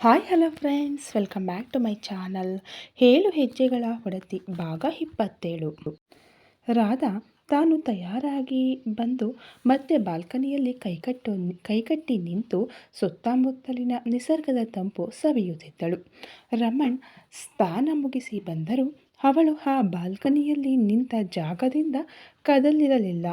Hi hello friends welcome back to my channel ಏಳು ಹೆಜ್ಜೆಗಳ ಹೊಡತಿ ಭಾಗ ಇಪ್ಪತ್ತೇಳು. ರಾಧಾ ತಾನು ತಯಾರಾಗಿ ಬಂದು ಮತ್ತೆ ಬಾಲ್ಕನಿಯಲ್ಲಿ ಕೈಕಟ್ಟು, ಕೈಕಟ್ಟಿ ನಿಂತು ಸುತ್ತಮುತ್ತಲಿನ ನಿಸರ್ಗದ ತಂಪು ಸವಿಯುತ್ತಿದ್ದಳು. ರಮಣ್ ಸ್ನಾನ ಮುಗಿಸಿ ಬಂದರೂ ಅವಳು ಆ ಬಾಲ್ಕನಿಯಲ್ಲಿ ನಿಂತ ಜಾಗದಿಂದ ಕದಲಿರಲಿಲ್ಲ.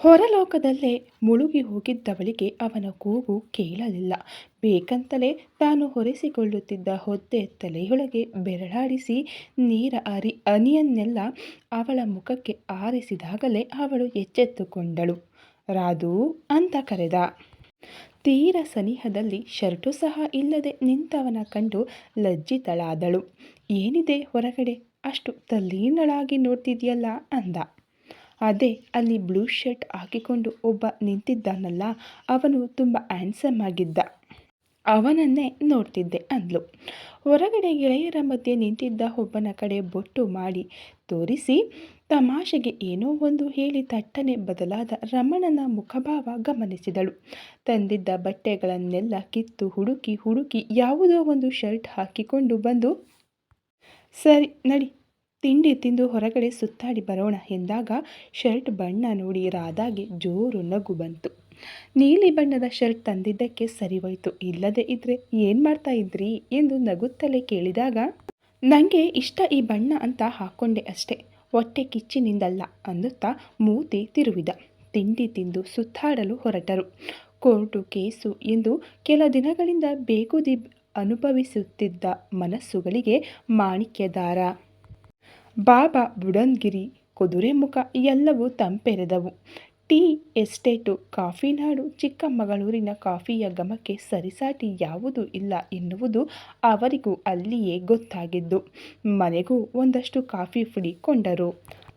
ಹೊರಲೋಕದಲ್ಲೇ ಮುಳುಗಿ ಹೋಗಿದ್ದವಳಿಗೆ ಅವನ ಕೂಗು ಕೇಳಲಿಲ್ಲ. ಬೇಕಂತಲೇ ತಾನು ಹೊರೆಸಿಕೊಳ್ಳುತ್ತಿದ್ದ ಹೊದ್ದೆ ತಲೆಯೊಳಗೆ ಬೆರಳಾಡಿಸಿ ನೀರ ಅರಿ ಅನಿಯನ್ನೆಲ್ಲ ಅವಳ ಮುಖಕ್ಕೆ ಆರಿಸಿದಾಗಲೇ ಅವಳು ಎಚ್ಚೆತ್ತುಕೊಂಡಳು. ರಾಧು, ಅಂತ ಕರೆದ. ತೀರ ಸನಿಹದಲ್ಲಿ ಶರ್ಟು ಸಹ ಇಲ್ಲದೆ ನಿಂತವನ ಕಂಡು ಲಜ್ಜಿತಳಾದಳು. ಏನಿದೆ ಹೊರಗಡೆ? ಅಷ್ಟು ತಲ್ಲೀನಳಾಗಿ ನೋಡ್ತಿದ್ಯಲ್ಲ? ಅಂದ. ಅದೇ, ಅಲ್ಲಿ ಬ್ಲೂ ಶರ್ಟ್ ಹಾಕಿಕೊಂಡು ಒಬ್ಬ ನಿಂತಿದ್ದಾನಲ್ಲ, ಅವನು ತುಂಬ ಆ್ಯಂಡ್ಸಮ್ ಆಗಿದ್ದ. ಅವನನ್ನೇ ನೋಡ್ತಿದ್ದೆ ಅಂದ್ಲು. ಹೊರಗಡೆ ಗೆಳೆಯರ ಮಧ್ಯೆ ನಿಂತಿದ್ದ ಒಬ್ಬನ ಕಡೆ ಬೊಟ್ಟು ಮಾಡಿ ತೋರಿಸಿ, ತಮಾಷೆಗೆ ಏನೋ ಒಂದು ಹೇಳಿ ತಟ್ಟನೆ ಬದಲಾದ ರಮಣನ ಮುಖಭಾವ ಗಮನಿಸಿದಳು. ತಂದಿದ್ದ ಬಟ್ಟೆಗಳನ್ನೆಲ್ಲ ಕಿತ್ತು ಹುಡುಕಿ ಹುಡುಕಿ ಯಾವುದೋ ಒಂದು ಶರ್ಟ್ ಹಾಕಿಕೊಂಡು ಬಂದು, ಸರಿ, ನಡಿ ತಿಂಡಿ ತಿಂದು ಹೊರಗಡೆ ಸುತ್ತಾಡಿ ಬರೋಣ ಎಂದಾಗ ಶರ್ಟ್ ಬಣ್ಣ ನೋಡಿ ರಾಧಾಗೆ ಜೋರು ನಗು ಬಂತು. ನೀಲಿ ಬಣ್ಣದ ಶರ್ಟ್ ತಂದಿದ್ದಕ್ಕೆ ಸರಿ ಹೋಯ್ತು ಇಲ್ಲದೆ ಇದ್ರೆ ಏನು ಮಾಡ್ತಾ ಇದ್ರಿ? ಎಂದು ನಗುತ್ತಲೇ ಕೇಳಿದಾಗ ನನಗೆ ಇಷ್ಟ ಈ ಬಣ್ಣ ಅಂತ ಹಾಕ್ಕೊಂಡೆ ಅಷ್ಟೆ. ಹೊಟ್ಟೆ ಕಿಚ್ಚಿನಿಂದಲ್ಲ ಅನ್ನುತ್ತಾ ಮೂತಿ ತಿರುವಿದ. ತಿಂಡಿ ತಿಂದು ಸುತ್ತಾಡಲು ಹೊರಟರು. ಕೋರ್ಟು ಕೇಸು ಎಂದು ಕೆಲ ದಿನಗಳಿಂದ ಬೇಗುದಿ ಅನುಭವಿಸುತ್ತಿದ್ದ ಮನಸ್ಸುಗಳಿಗೆ ಮಾಣಿಕ್ಯದಾರ. ಬಾಬಾ ಬುಡನ್ಗಿರಿ ಕುದುರೆಮುಖ ಎಲ್ಲವೂ ತಂಪೆರೆದವು. ಟೀ ಎಸ್ಟೇಟು ಕಾಫಿನಾಡು ಚಿಕ್ಕಮಗಳೂರಿನ ಕಾಫಿಯ ಘಮಕ್ಕೆ ಸರಿಸಾಟಿ ಯಾವುದೂ ಇಲ್ಲ ಎನ್ನುವುದು ಅವರಿಗೂ ಅಲ್ಲಿಯೇ ಗೊತ್ತಾಗಿದ್ದು. ಮನೆಗೂ ಒಂದಷ್ಟು ಕಾಫಿ ಪುಡಿ ಕೊಂಡರು.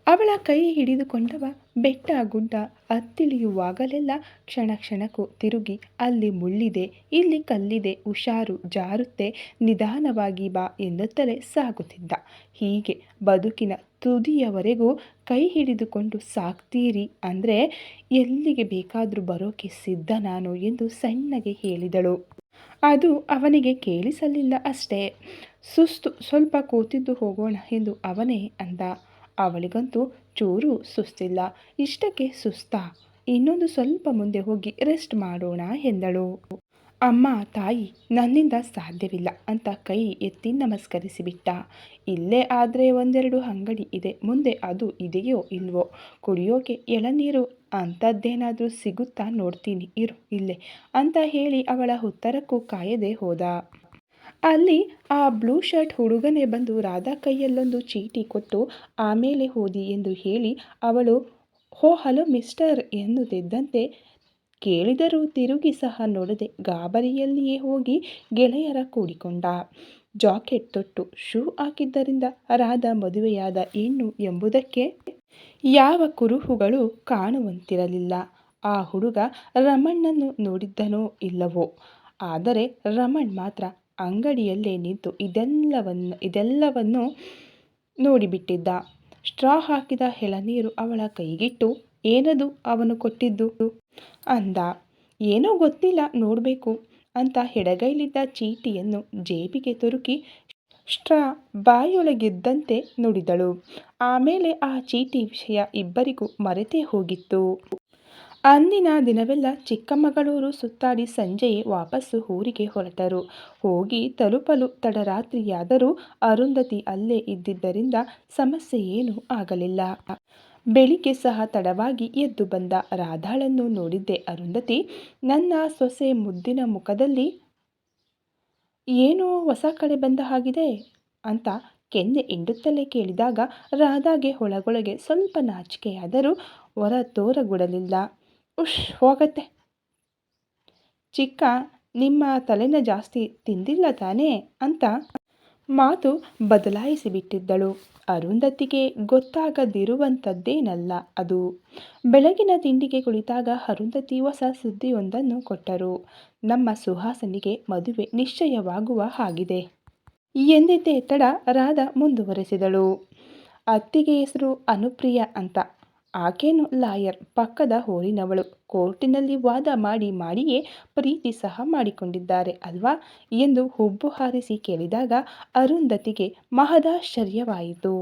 ಅವಳ ಕೈ ಹಿಡಿದುಕೊಂಡವ ಬೆಟ್ಟ ಗುಡ್ಡ ಹತ್ತಿಳಿಯುವಾಗಲೆಲ್ಲ ಕ್ಷಣ ಕ್ಷಣಕ್ಕೂ ತಿರುಗಿ, ಅಲ್ಲಿ ಮುಳ್ಳಿದೆ, ಇಲ್ಲಿ ಕಲ್ಲಿದೆ, ಹುಷಾರು ಜಾರುತ್ತೆ, ನಿಧಾನವಾಗಿ ಬಾ ಎನ್ನುತ್ತಲೇ ಸಾಗುತ್ತಿದ್ದ. ಹೀಗೆ ಬದುಕಿನ ತುದಿಯವರೆಗೂ ಕೈ ಹಿಡಿದುಕೊಂಡು ಸಾಕ್ತೀರಿ ಅಂದರೆ ಎಲ್ಲಿಗೆ ಬೇಕಾದರೂ ಬರೋಕೆ ಸಿದ್ಧ ನಾನು ಎಂದು ಸಣ್ಣಗೆ ಹೇಳಿದಳು. ಅದು ಅವನಿಗೆ ಕೇಳಿಸಲಿಲ್ಲ ಅಷ್ಟೇ. ಸುಸ್ತು ಸ್ವಲ್ಪ ಕೂತಿದ್ದು ಹೋಗೋಣ ಎಂದು ಅವನೇ ಅಂದ. ಅವಳಿಗಂತೂ ಚೂರು ಸುಸ್ತಿಲ್ಲ. ಇಷ್ಟಕ್ಕೆ ಸುಸ್ತಾ, ಇನ್ನೊಂದು ಸ್ವಲ್ಪ ಮುಂದೆ ಹೋಗಿ ರೆಸ್ಟ್ ಮಾಡೋಣ ಎಂದಳು. ಅಮ್ಮ, ತಾಯಿ, ನನ್ನಿಂದ ಸಾಧ್ಯವಿಲ್ಲ ಅಂತ ಕೈ ಎತ್ತಿ ನಮಸ್ಕರಿಸಿಬಿಟ್ಟ. ಇಲ್ಲೇ ಆದರೆ ಒಂದೆರಡು ಅಂಗಡಿ ಇದೆ, ಮುಂದೆ ಅದು ಇದೆಯೋ ಇಲ್ವೋ? ಕುಡಿಯೋಕೆ ಎಳನೀರು ಅಂಥದ್ದೇನಾದರೂ ಸಿಗುತ್ತಾ ನೋಡ್ತೀನಿ, ಇರು ಇಲ್ಲೇ ಅಂತ ಹೇಳಿ ಅವಳ ಉತ್ತರಕ್ಕೂ ಕಾಯದೆ ಹೋದ. ಅಲ್ಲಿ ಆ ಬ್ಲೂ ಶರ್ಟ್ ಹುಡುಗನೇ ಬಂದು ರಾಧಾ ಕೈಯಲ್ಲೊಂದು ಚೀಟಿ ಕೊಟ್ಟು ಆಮೇಲೆ ಹೋದಿ ಎಂದು ಹೇಳಿ ಅವಳು, ಹೋ, ಹಲೋ, ಮಿಸ್ಟರ್ ಎನ್ನುತ್ತಿದ್ದಂತೆ ಕೇಳಿದರೂ ತಿರುಗಿ ಸಹ ನೋಡದೆ ಗಾಬರಿಯಲ್ಲಿಯೇ ಹೋಗಿ ಗೆಳೆಯರ ಕೂಡಿಕೊಂಡ. ಜಾಕೆಟ್ ತೊಟ್ಟು ಶೂ ಹಾಕಿದ್ದರಿಂದ ರಾಧಾ ಮದುವೆಯಾದ ಹೆಣ್ಣು ಎಂಬುದಕ್ಕೆ ಯಾವ ಕುರುಹುಗಳು ಕಾಣುವಂತಿರಲಿಲ್ಲ. ಆ ಹುಡುಗ ರಮಣ್ಣನ್ನು ನೋಡಿದ್ದನೋ ಇಲ್ಲವೋ? ಆದರೆ ರಮಣ್ ಮಾತ್ರ ಅಂಗಡಿಯಲ್ಲೇ ನಿಂತು ಇದೆಲ್ಲವನ್ನು ಇದೆಲ್ಲವನ್ನು ನೋಡಿಬಿಟ್ಟಿದ್ದ. ಸ್ಟ್ರಾ ಹಾಕಿದ ಎಳನೀರು ಅವಳ ಕೈಗಿಟ್ಟು, ಏನದು ಅವನು ಕೊಟ್ಟಿದ್ದು? ಅಂದ. ಏನೋ ಗೊತ್ತಿಲ್ಲ, ನೋಡಬೇಕು ಅಂತ ಹೆಡಗೈಲಿದ್ದ ಚೀಟಿಯನ್ನು ಜೇಬಿಗೆ ತುರುಕಿ ಸ್ಟ್ರಾ ಬಾಯಿಯೊಳಗಿದ್ದಂತೆ ನುಡಿದಳು. ಆಮೇಲೆ ಆ ಚೀಟಿ ವಿಷಯ ಇಬ್ಬರಿಗೂ ಮರೆತೇ ಹೋಗಿತ್ತು. ಅಂದಿನ ದಿನವೆಲ್ಲ ಚಿಕ್ಕಮಗಳೂರು ಸುತ್ತಾಡಿ ಸಂಜೆಯೇ ವಾಪಸ್ಸು ಊರಿಗೆ ಹೊರಟರು. ಹೋಗಿ ತಲುಪಲು ತಡರಾತ್ರಿಯಾದರೂ ಅರುಂಧತಿ ಅಲ್ಲೇ ಇದ್ದಿದ್ದರಿಂದ ಸಮಸ್ಯೆ ಏನೂ ಆಗಲಿಲ್ಲ. ಬೆಳಿಗ್ಗೆ ಸಹ ತಡವಾಗಿ ಎದ್ದು ಬಂದ ರಾಧಾಳನ್ನು ನೋಡಿದ್ದೆ ಅರುಂಧತಿ, ನನ್ನ ಸೊಸೆ ಮುದ್ದಿನ ಮುಖದಲ್ಲಿ, ಏನೋ ಹೊಸ ಕಡೆ ಬಂದ ಹಾಗಿದೆ ಅಂತ ಕೆನ್ನೆ ಹಿಂಡುತ್ತಲೇ ಕೇಳಿದಾಗ ರಾಧಾಗೆ ಒಳಗೊಳಗೆ ಸ್ವಲ್ಪ ನಾಚಿಕೆಯಾದರೂ ಹೊರ ತೋರಗುಡಲಿಲ್ಲ. ಉಶ್, ಹೋಗತ್ತೆ. ಚಿಕ್ಕ, ನಿಮ್ಮ ತಲೆನ ಜಾಸ್ತಿ ತಿಂದಿಲ್ಲ ತಾನೇ ಅಂತ ಮಾತು ಬದಲಾಯಿಸಿಬಿಟ್ಟಿದ್ದಳು. ಅರುಂಧತಿಗೆ ಗೊತ್ತಾಗದಿರುವಂಥದ್ದೇನಲ್ಲ ಅದು. ಬೆಳಗಿನ ತಿಂಡಿಗೆ ಕುಳಿತಾಗ ಅರುಂಧತಿ ಹೊಸ ಸುದ್ದಿಯೊಂದನ್ನು ಕೊಟ್ಟರು. ನಮ್ಮ ಸುಹಾಸನಿಗೆ ಮದುವೆ ನಿಶ್ಚಯವಾಗುವ ಹಾಗಿದೆ. ಎಂದಿದ್ದೇ ತಡ ರಾಧ ಮುಂದುವರೆಸಿದಳು. ಅತ್ತಿಗೆ ಹೆಸರು ಅನುಪ್ರಿಯ ಅಂತ. ಆಕೇನು ಲಾಯರ್, ಪಕ್ಕದ ಹೋರಿನವಳು ಕೋರ್ಟಿನಲ್ಲಿ ವಾದ ಮಾಡಿ ಮಾಡಿಯೇ ಪ್ರೀತಿ ಸಹ ಮಾಡಿಕೊಂಡಿದ್ದಾರೆ ಅಲ್ವಾ? ಎಂದು ಹುಬ್ಬು ಹಾರಿಸಿ ಕೇಳಿದಾಗ ಅರುಂಧತಿಗೆ ಮಹದಾಶ್ಚರ್ಯವಾಯಿತು.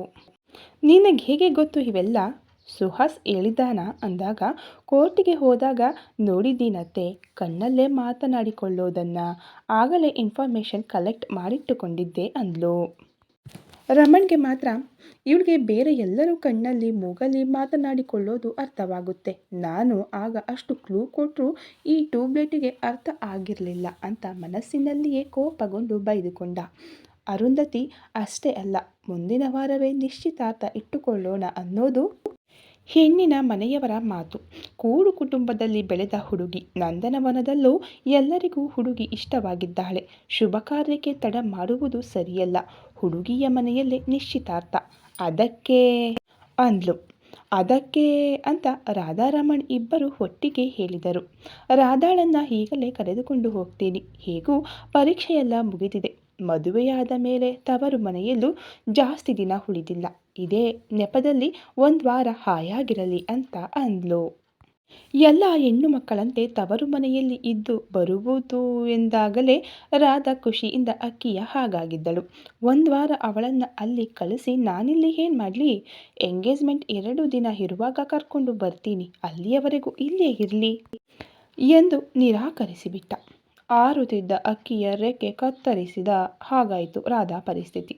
ನಿನಗೆ ಹೇಗೆ ಗೊತ್ತು ಇವೆಲ್ಲ? ಸುಹಾಸ್ ಹೇಳಿದ್ದಾನ ಅಂದಾಗ, ಕೋರ್ಟಿಗೆ ಹೋದಾಗ ನೋಡಿದ್ದೀನತ್ತೆ, ಕಣ್ಣಲ್ಲೇ ಮಾತನಾಡಿಕೊಳ್ಳೋದನ್ನು. ಆಗಲೇ ಇನ್ಫಾರ್ಮೇಷನ್ ಕಲೆಕ್ಟ್ ಮಾಡಿಟ್ಟುಕೊಂಡಿದ್ದೆ, ಅಂದ್ಲು. ರಮಣ್ಗೆ ಮಾತ್ರ ಇವಳಿಗೆ ಬೇರೆ ಎಲ್ಲರೂ ಕಣ್ಣಲ್ಲಿ ಮೂಗಲ್ಲಿ ಮಾತನಾಡಿಕೊಳ್ಳೋದು ಅರ್ಥವಾಗುತ್ತೆ. ನಾನು ಆಗ ಅಷ್ಟು ಕ್ಲೂ ಕೊಟ್ಟರು ಈ ಟ್ಯೂಬ್ಲೆಟಿಗೆ ಅರ್ಥ ಆಗಿರಲಿಲ್ಲ ಅಂತ ಮನಸ್ಸಿನಲ್ಲಿಯೇ ಕೋಪಗೊಂಡು ಬೈದುಕೊಂಡ. ಅರುಂಧತಿ, ಅಷ್ಟೇ ಅಲ್ಲ, ಮುಂದಿನ ವಾರವೇ ನಿಶ್ಚಿತಾರ್ಥ ಇಟ್ಟುಕೊಳ್ಳೋಣ ಅನ್ನೋದು ಹೆಣ್ಣಿನ ಮನೆಯವರ ಮಾತು. ಕೂಡು ಕುಟುಂಬದಲ್ಲಿ ಬೆಳೆದ ಹುಡುಗಿ ನಂದನವನದಲ್ಲೂ ಎಲ್ಲರಿಗೂ ಹುಡುಗಿ ಇಷ್ಟವಾಗಿದ್ದಾಳೆ. ಶುಭ ಕಾರ್ಯಕ್ಕೆ ತಡ ಮಾಡುವುದು ಸರಿಯಲ್ಲ. ಹುಡುಗಿಯ ಮನೆಯಲ್ಲೇ ನಿಶ್ಚಿತಾರ್ಥ. ಅದಕ್ಕೆ ಅಂದ್ಲು. ಅದಕ್ಕೆ ಅಂತ ರಾಧಾರಮಣ್ ಇಬ್ಬರು ಒಟ್ಟಿಗೆ ಹೇಳಿದರು. ರಾಧಾಳನ್ನ ಈಗಲೇ ಕರೆದುಕೊಂಡು ಹೋಗ್ತೀನಿ. ಹೇಗೂ ಪರೀಕ್ಷೆಯೆಲ್ಲ ಮುಗಿದಿದೆ. ಮದುವೆಯಾದ ಮೇಲೆ ತವರು ಮನೆಯಲ್ಲೂ ಜಾಸ್ತಿ ದಿನ ಉಳಿದಿಲ್ಲ. ಇದೇ ನೆಪದಲ್ಲಿ ಒಂದು ವಾರ ಹಾಯಾಗಿರಲಿ ಅಂತ ಅಂದ್ಲು. ಎಲ್ಲ ಹೆಣ್ಣು ಮಕ್ಕಳಂತೆ ತವರು ಮನೆಯಲ್ಲಿ ಇದ್ದು ಬರುವುದು ಎಂದಾಗಲೇ ರಾಧಾ ಖುಷಿಯಿಂದ ಅಕ್ಕಿಯ ಹಾಗಾಗಿದ್ದಳು. ಒಂದು ವಾರ ಅವಳನ್ನು ಅಲ್ಲಿ ಕಳಿಸಿ ನಾನಿಲ್ಲಿ ಏನು ಮಾಡಲಿ? ಎಂಗೇಜ್ಮೆಂಟ್ ಎರಡು ದಿನ ಇರುವಾಗ ಕರ್ಕೊಂಡು ಬರ್ತೀನಿ. ಅಲ್ಲಿಯವರೆಗೂ ಇಲ್ಲೇ ಇರಲಿ ಎಂದು ನಿರಾಕರಿಸಿಬಿಟ್ಟ. ಆರುತ್ತಿದ್ದ ಅಕ್ಕಿಯ ರೆಕ್ಕೆ ಕತ್ತರಿಸಿದ ಹಾಗಾಯಿತು ರಾಧಾ ಪರಿಸ್ಥಿತಿ.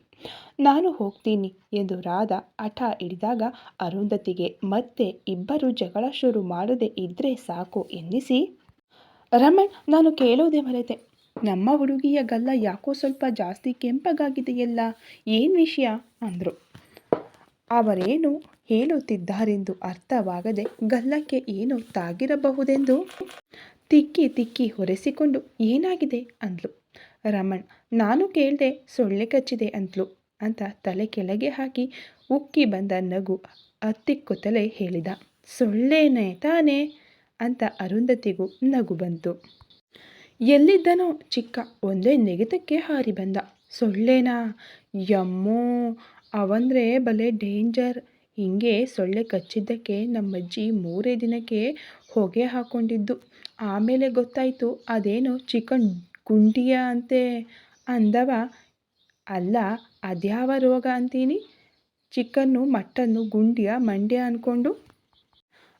ನಾನು ಹೋಗ್ತೀನಿ ಎಂದು ರಾಧಾ ಹಠ ಹಿಡಿದಾಗ ಅರುಂಧತಿಗೆ, ಮತ್ತೆ ಇಬ್ಬರು ಜಗಳ ಶುರು ಮಾಡದೆ ಇದ್ರೆ ಸಾಕು ಎನ್ನಿಸಿ. ರಮಣ್, ನಾನು ಕೇಳೋದೇ ಮರೆತೆ. ನಮ್ಮ ಹುಡುಗಿಯ ಗಲ್ಲ ಯಾಕೋ ಸ್ವಲ್ಪ ಜಾಸ್ತಿ ಕೆಂಪಗಾಗಿದೆಯಲ್ಲ, ಏನು ವಿಷಯ? ಅಂದರು. ಅವರೇನು ಹೇಳುತ್ತಿದ್ದಾರೆಂದು ಅರ್ಥವಾಗದೆ ಗಲ್ಲಕ್ಕೆ ಏನು ತಾಗಿರಬಹುದೆಂದು? ತಿಕ್ಕಿ ತಿಕ್ಕಿ ಹೊರೆಸಿಕೊಂಡು ಏನಾಗಿದೆ ಅಂದ್ಲು. ರಮಣ್, ನಾನು ಕೇಳಿದೆ ಸೊಳ್ಳೆ ಕಚ್ಚಿದೆ ಅಂದ್ಲು ಅಂತ ತಲೆ ಕೆಳಗೆ ಹಾಕಿ ಉಕ್ಕಿ ಬಂದ ನಗು ಅತ್ತಿಕ್ಕುತ್ತಲೇ ಹೇಳಿದ. ಸೊಳ್ಳೆನೇ ತಾನೇ ಅಂತ ಅರುಂಧತಿಗೂ ನಗು ಬಂತು. ಎಲ್ಲಿದ್ದನೋ ಚಿಕ್ಕ ಒಂದೇ ನೆಗೆತಕ್ಕೆ ಹಾರಿ ಬಂದ. ಸೊಳ್ಳೆನಾ? ಯಮ್ಮೋ, ಅವಂದ್ರೆ ಬಲೆ ಡೇಂಜರ್. ಹಿಂಗೆ ಸೊಳ್ಳೆ ಕಚ್ಚಿದ್ದಕ್ಕೆ ನಮ್ಮಜ್ಜಿ ಮೂರೇ ದಿನಕ್ಕೆ ಹೊಗೆ ಹಾಕ್ಕೊಂಡಿದ್ದು ಆಮೇಲೆ ಗೊತ್ತಾಯಿತು, ಅದೇನೋ ಚಿಕನ್ ಗುಂಡಿಯ ಅಂತೆ ಅಂದವ? ಅಲ್ಲ, ಅದ್ಯಾವ ರೋಗ ಅಂತೀನಿ? ಚಿಕನ್ನು ಮಟನ್ನು ಗುಂಡಿಯ, ಮಂಡ್ಯ ಅಂದ್ಕೊಂಡು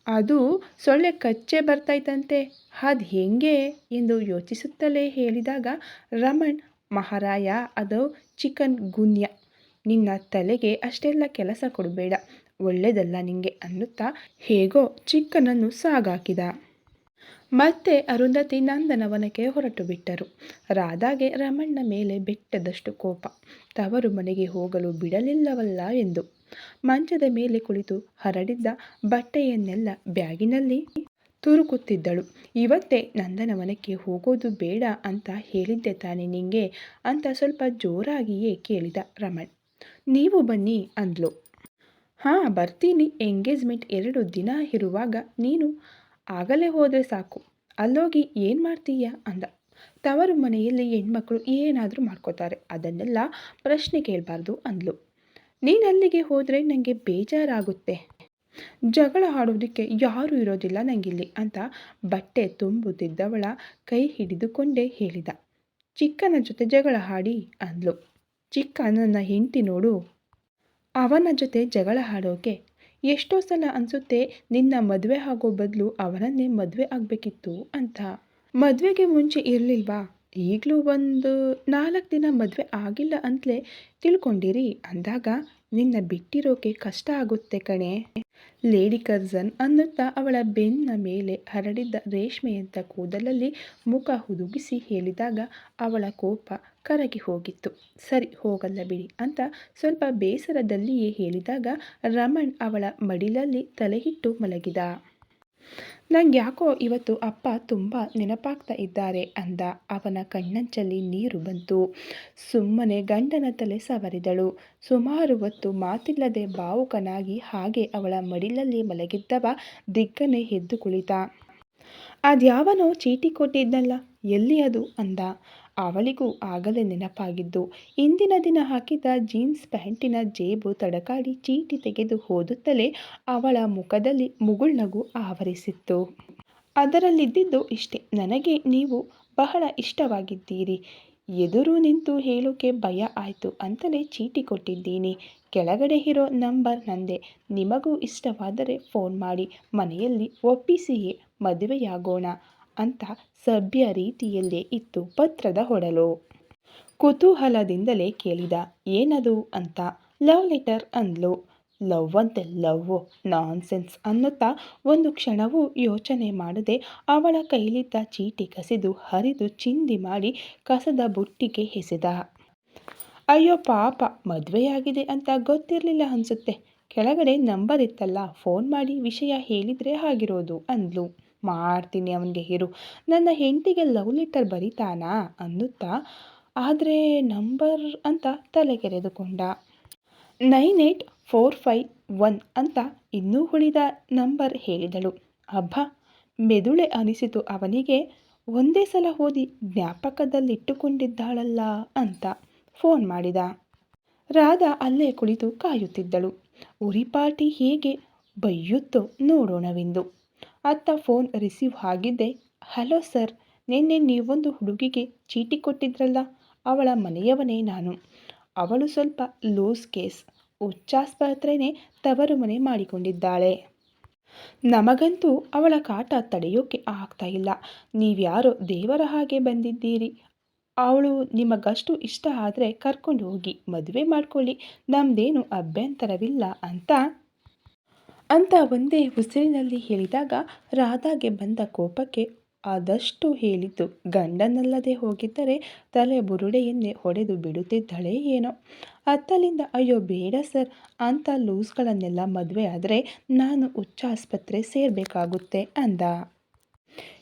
ಅದು ಸೊಳ್ಳೆ ಕಚ್ಚೆ ಬರ್ತಾಯ್ತಂತೆ. ಅದು ಹೆಂಗೆ ಎಂದು ಯೋಚಿಸುತ್ತಲೇ ಹೇಳಿದಾಗ, ರಮಣ್, ಮಹಾರಾಯ, ಅದು ಚಿಕನ್ ಗುನ್ಯ. ನಿನ್ನ ತಲೆಗೆ ಅಷ್ಟೆಲ್ಲ ಕೆಲಸ ಕೊಡಬೇಡ. ಒಳ್ಳೆಯದಲ್ಲ ನಿಂಗೆ ಅನ್ನುತ್ತಾ ಹೇಗೋ ಚಿಕ್ಕನನ್ನು ಸಾಗಾಕಿದ. ಮತ್ತೆ ಅರುಂಧತಿ ನಂದನವನಕ್ಕೆ ಹೊರಟು ಬಿಟ್ಟರು. ರಾಧಾಗೆ ರಮಣ್ಣ ಮೇಲೆ ಬೆಟ್ಟದಷ್ಟು ಕೋಪ. ತವರು ಮನೆಗೆ ಹೋಗಲು ಬಿಡಲಿಲ್ಲವಲ್ಲ ಎಂದು. ಮಂಚದ ಮೇಲೆ ಕುಳಿತು ಹರಡಿದ್ದ ಬಟ್ಟೆಯನ್ನೆಲ್ಲ ಬ್ಯಾಗಿನಲ್ಲಿ ತುರುಕುತ್ತಿದ್ದಳು. ಇವತ್ತೇ ನಂದನವನಕ್ಕೆ ಹೋಗೋದು ಬೇಡ ಅಂತ ಹೇಳಿದ್ದೆ ತಾನೆ ನಿಂಗೆ ಅಂತ ಸ್ವಲ್ಪ ಜೋರಾಗಿಯೇ ಕೇಳಿದ ರಮಣ್. ನೀವು ಬನ್ನಿ ಅಂದ್ಲು. ಹಾಂ, ಬರ್ತೀನಿ. ಎಂಗೇಜ್ಮೆಂಟ್ ಎರಡು ದಿನ ಇರುವಾಗ ನೀನು, ಆಗಲೇ ಹೋದರೆ ಸಾಕು. ಅಲ್ಲೋಗಿ ಏನು ಮಾಡ್ತೀಯ? ಅಂದ. ತವರು ಮನೆಯಲ್ಲಿ ಹೆಣ್ಮಕ್ಳು ಏನಾದರೂ ಮಾಡ್ಕೋತಾರೆ. ಅದನ್ನೆಲ್ಲ ಪ್ರಶ್ನೆ ಕೇಳಬಾರ್ದು ಅಂದ್ಲು. ನೀನು ಅಲ್ಲಿಗೆ ಹೋದರೆ ನನಗೆ ಬೇಜಾರಾಗುತ್ತೆ. ಜಗಳ ಆಡೋದಕ್ಕೆ ಯಾರೂ ಇರೋದಿಲ್ಲ ನನಗಿಲ್ಲಿ ಅಂತ ಬಟ್ಟೆ ತುಂಬುತ್ತಿದ್ದವಳ ಕೈ ಹಿಡಿದುಕೊಂಡೇ ಹೇಳಿದ. ಚಿಕ್ಕನ ಜೊತೆ ಜಗಳ ಹಾಡಿ ಅಂದ್ಲು. ಚಿಕ್ಕ ನನ್ನ ಹೆಂಡತಿ ನೋಡು. ಅವನ ಜೊತೆ ಜಗಳ ಆಡೋಕೆ ಎಷ್ಟೋ ಸಲ ಅನಿಸುತ್ತೆ, ನಿನ್ನ ಮದುವೆ ಆಗೋ ಬದಲು ಅವನನ್ನೇ ಮದುವೆ ಆಗಬೇಕಿತ್ತು ಅಂತ. ಮದುವೆಗೆ ಮುಂಚೆ ಇರಲಿಲ್ವಾ? ಈಗಲೂ ಒಂದು ನಾಲ್ಕು ದಿನ ಮದುವೆ ಆಗಿಲ್ಲ ಅಂತಲೇ ತಿಳ್ಕೊಂಡಿರಿ. ಅಂದಾಗ ನಿನ್ನ ಬಿಟ್ಟಿರೋಕೆ ಕಷ್ಟ ಆಗುತ್ತೆ ಕಣೆ. ಲೇಡಿ ಕರ್ಜನ್ ಅನ್ನುತ್ತಾ ಅವಳ ಬೆನ್ನ ಮೇಲೆ ಹರಡಿದ್ದ ರೇಷ್ಮೆಯಂಥ ಕೂದಲಲ್ಲಿ ಮುಖ ಹುದುಗಿಸಿ ಹೇಳಿದಾಗ ಅವಳ ಕೋಪ ಕರಗಿ ಹೋಗಿತ್ತು. ಸರಿ, ಹೋಗಲ್ಲ ಬಿಡಿ ಅಂತ ಸ್ವಲ್ಪ ಬೇಸರದಲ್ಲಿಯೇ ಹೇಳಿದಾಗ ರಮಣ್ ಅವಳ ಮಡಿಲಲ್ಲಿ ತಲೆಹಿಟ್ಟು ಮಲಗಿದ. ನಂಗೆ ಯಾಕೋ ಇವತ್ತು ಅಪ್ಪ ತುಂಬ ನೆನಪಾಗ್ತಾ ಇದ್ದಾರೆ ಅಂದ. ಅವನ ಕಣ್ಣಂಚಲ್ಲಿ ನೀರು ಬಂತು. ಸುಮ್ಮನೆ ಗಂಡನ ತಲೆ ಸವರಿದಳು. ಸುಮಾರು ಹೊತ್ತು ಮಾತಿಲ್ಲದೆ ಭಾವುಕನಾಗಿ ಹಾಗೆ ಅವಳ ಮಡಿಲಲ್ಲಿ ಮಲಗಿದ್ದವ ದಿಗ್ಗನೆ ಎದ್ದು ಕುಳಿತ. ಅದ್ಯಾವನೋ ಚೀಟಿ ಕೊಟ್ಟಿದ್ದಲ್ಲ, ಎಲ್ಲಿ ಅದು? ಅಂದ. ಅವಳಿಗೂ ಆಗಲೇ ನೆನಪಾಗಿದ್ದು, ಇಂದಿನ ದಿನ ಹಾಕಿದ ಜೀನ್ಸ್ ಪ್ಯಾಂಟಿನ ಜೇಬು ತಡಕಾಡಿ ಚೀಟಿ ತೆಗೆದು ಓದುತ್ತಲೇ ಅವಳ ಮುಖದಲ್ಲಿ ಮುಗುಳ್ನಗು ಆವರಿಸಿತ್ತು. ಅದರಲ್ಲಿದ್ದಿದ್ದು ಇಷ್ಟೇ, ನನಗೆ ನೀವು ಬಹಳ ಇಷ್ಟವಾಗಿದ್ದೀರಿ. ಎದುರು ನಿಂತು ಹೇಳೋಕೆ ಭಯ ಆಯಿತು ಅಂತಲೇ ಚೀಟಿ ಕೊಟ್ಟಿದ್ದೀನಿ. ಕೆಳಗಡೆ ಇರೋ ನಂಬರ್ ನಂದೆ. ನಿಮಗೂ ಇಷ್ಟವಾದರೆ ಫೋನ್ ಮಾಡಿ, ಮನೆಯಲ್ಲಿ ಒಪ್ಪಿಸಿಯೇ ಮದುವೆಯಾಗೋಣ. ಅಂತ ಸಭ್ಯ ರೀತಿಯಲ್ಲೇ ಇತ್ತು ಪತ್ರದ ಹೊಡಲು. ಕುತೂಹಲದಿಂದಲೇ ಕೇಳಿದ, ಏನದು? ಅಂತ. ಲವ್ ಲೆಟರ್ ಅಂದ್ಲು. ಲವ್ ಅಂತೆ ನಾನ್ ನಾನ್ಸೆನ್ಸ್ ಅನ್ನುತ್ತಾ ಒಂದು ಕ್ಷಣವೂ ಯೋಚನೆ ಮಾಡದೆ ಅವಳ ಕೈಲಿದ್ದ ಚೀಟಿ ಕಸಿದು ಹರಿದು ಚಿಂದಿ ಮಾಡಿ ಕಸದ ಬುಟ್ಟಿಗೆ ಎಸೆದ. ಅಯ್ಯೋ ಪಾಪ, ಮದುವೆಯಾಗಿದೆ ಅಂತ ಗೊತ್ತಿರಲಿಲ್ಲ ಅನ್ಸುತ್ತೆ. ಕೆಳಗಡೆ ನಂಬರ್ ಇತ್ತಲ್ಲ, ಫೋನ್ ಮಾಡಿ ವಿಷಯ ಹೇಳಿದರೆ ಆಗಿರೋದು ಅಂದ್ಲು. ಮಾಡ್ತೀನಿ ಅವನಿಗೆ ಇರು ನನ್ನ ಹೆಂಡತಿಗೆ ಲವ್ ಲೆಟರ್ ಬರೀತಾನಾ? ಅನ್ನುತ್ತಾ, ಆದರೆ ನಂಬರ್ ಅಂತ ತಲೆಗೆರೆದುಕೊಂಡ nine eight four five one ಅಂತ ಇನ್ನೂ ಉಳಿದ ನಂಬರ್ ಹೇಳಿದಳು. ಅಬ್ಬ, ಮೆದುಳೆ ಅನಿಸಿತು ಅವನಿಗೆ. ಒಂದೇ ಸಲ ಓದಿ ಜ್ಞಾಪಕದಲ್ಲಿಟ್ಟುಕೊಂಡಿದ್ದಾಳಲ್ಲ ಅಂತ ಫೋನ್ ಮಾಡಿದ. ರಾಧಾ ಅಲ್ಲೇ ಕುಳಿತು ಕಾಯುತ್ತಿದ್ದಳು. ಉರಿಪಾಟಿ ಹೇಗೆ ಬೈಯುತ್ತೋ ನೋಡೋಣವೆಂದು ಅತ್ತ ಫೋನ್ ರಿಸೀವ್ ಆಗಿದ್ದೆ. ಹಲೋ ಸರ್, ನಿನ್ನೆ ನೀವೊಂದು ಹುಡುಗಿಗೆ ಚೀಟಿ ಕೊಟ್ಟಿದ್ರಲ್ಲ, ಅವಳ ಮನೆಯವನೇ ನಾನು. ಅವಳು ಸ್ವಲ್ಪ ಲೂಸ್ ಕೇಸ್. ಹುಚ್ಚಾಸ್ಪತ್ರೆನೇ ತವರು ಮನೆ ಮಾಡಿಕೊಂಡಿದ್ದಾಳೆ. ನಮಗಂತೂ ಅವಳ ಕಾಟ ತಡೆಯೋಕೆ ಆಗ್ತಾ ಇಲ್ಲ. ನೀವ್ಯಾರೋ ದೇವರ ಹಾಗೆ ಬಂದಿದ್ದೀರಿ. ಅವಳು ನಿಮಗಷ್ಟು ಇಷ್ಟ ಆದರೆ ಕರ್ಕೊಂಡು ಹೋಗಿ ಮದುವೆ ಮಾಡ್ಕೊಳ್ಳಿ. ನಮ್ಮದೇನು ಅಭ್ಯಂತರವಿಲ್ಲ ಅಂತ ಅಂತ ಒಂದೇ ಉಸಿರಿನಲ್ಲಿ ಹೇಳಿದಾಗ ರಾಧಾಗೆ ಬಂದ ಕೋಪಕ್ಕೆ ಆದಷ್ಟು ಹೇಳಿದ್ದು ಗಂಡನಲ್ಲದೆ ಹೋಗಿದ್ದರೆ ತಲೆ ಬುರುಡೆಯನ್ನೇ ಹೊಡೆದು ಬಿಡುತ್ತಿದ್ದಳೆ ಏನೋ. ಅತ್ತಲಿಂದ, ಅಯ್ಯೋ, ಬೇಡ ಸರ್. ಅಂತ ಲೂಸ್ಗಳನ್ನೆಲ್ಲ ಮದುವೆ ಆದರೆ ನಾನು ಹುಚ್ಚ ಆಸ್ಪತ್ರೆ ಸೇರಬೇಕಾಗುತ್ತೆ ಅಂದ.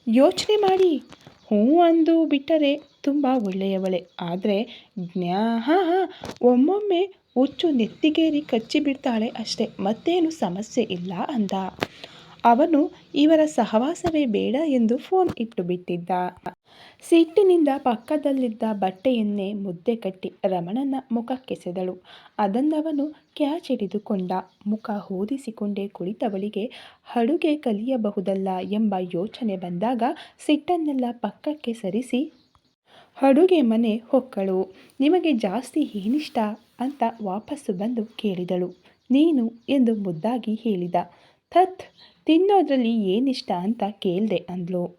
ಯೋಚನೆ ಮಾಡಿ, ಹ್ಞೂ ಅಂದು ಬಿಟ್ಟರೆ ತುಂಬ ಒಳ್ಳೆಯವಳೆ. ಆದರೆ, ಜ್ಞಾ ಒಮ್ಮೊಮ್ಮೆ ಹುಚ್ಚು ನೆತ್ತಿಗೇರಿ ಕಚ್ಚಿಬಿಡ್ತಾಳೆ ಅಷ್ಟೇ, ಮತ್ತೇನು ಸಮಸ್ಯೆ ಇಲ್ಲ ಅಂದ. ಅವನು, ಇವರ ಸಹವಾಸವೇ ಬೇಡ ಎಂದು ಫೋನ್ ಇಟ್ಟು ಬಿಟ್ಟಿದ್ದ. ಸಿಟ್ಟಿನಿಂದ ಪಕ್ಕದಲ್ಲಿದ್ದ ಬಟ್ಟೆಯನ್ನೇ ಮುದ್ದೆ ಕಟ್ಟಿ ರಮಣನ ಮುಖಕ್ಕೆಸೆದಳು ಅದನ್ನವನು ಕ್ಯಾಚ್ ಹಿಡಿದುಕೊಂಡ ಮುಖ ಹೋದಿಸಿಕೊಂಡೇ ಕುಳಿತವಳಿಗೆ ಅಡುಗೆ ಕಲಿಯಬಹುದಲ್ಲ? ಎಂಬ ಯೋಚನೆ ಬಂದಾಗ ಸಿಟ್ಟನ್ನೆಲ್ಲ ಪಕ್ಕಕ್ಕೆ ಸರಿಸಿ ಅಡುಗೆ ಮನೆ ಹೊಕ್ಕಳು. ನಿಮಗೆ ಜಾಸ್ತಿ ಏನಿಷ್ಟ? ಅಂತ ವಾಪಸ್ಸು ಬಂದು ಕೇಳಿದಳು. ನೀನು ಎಂದು ಮುದ್ದಾಗಿ ಹೇಳಿದ. ಥತ್, ತಿನ್ನೋದ್ರಲ್ಲಿ ಏನಿಷ್ಟ ಅಂತ ಕೇಳಿದೆ ಅಂದ್ಲು.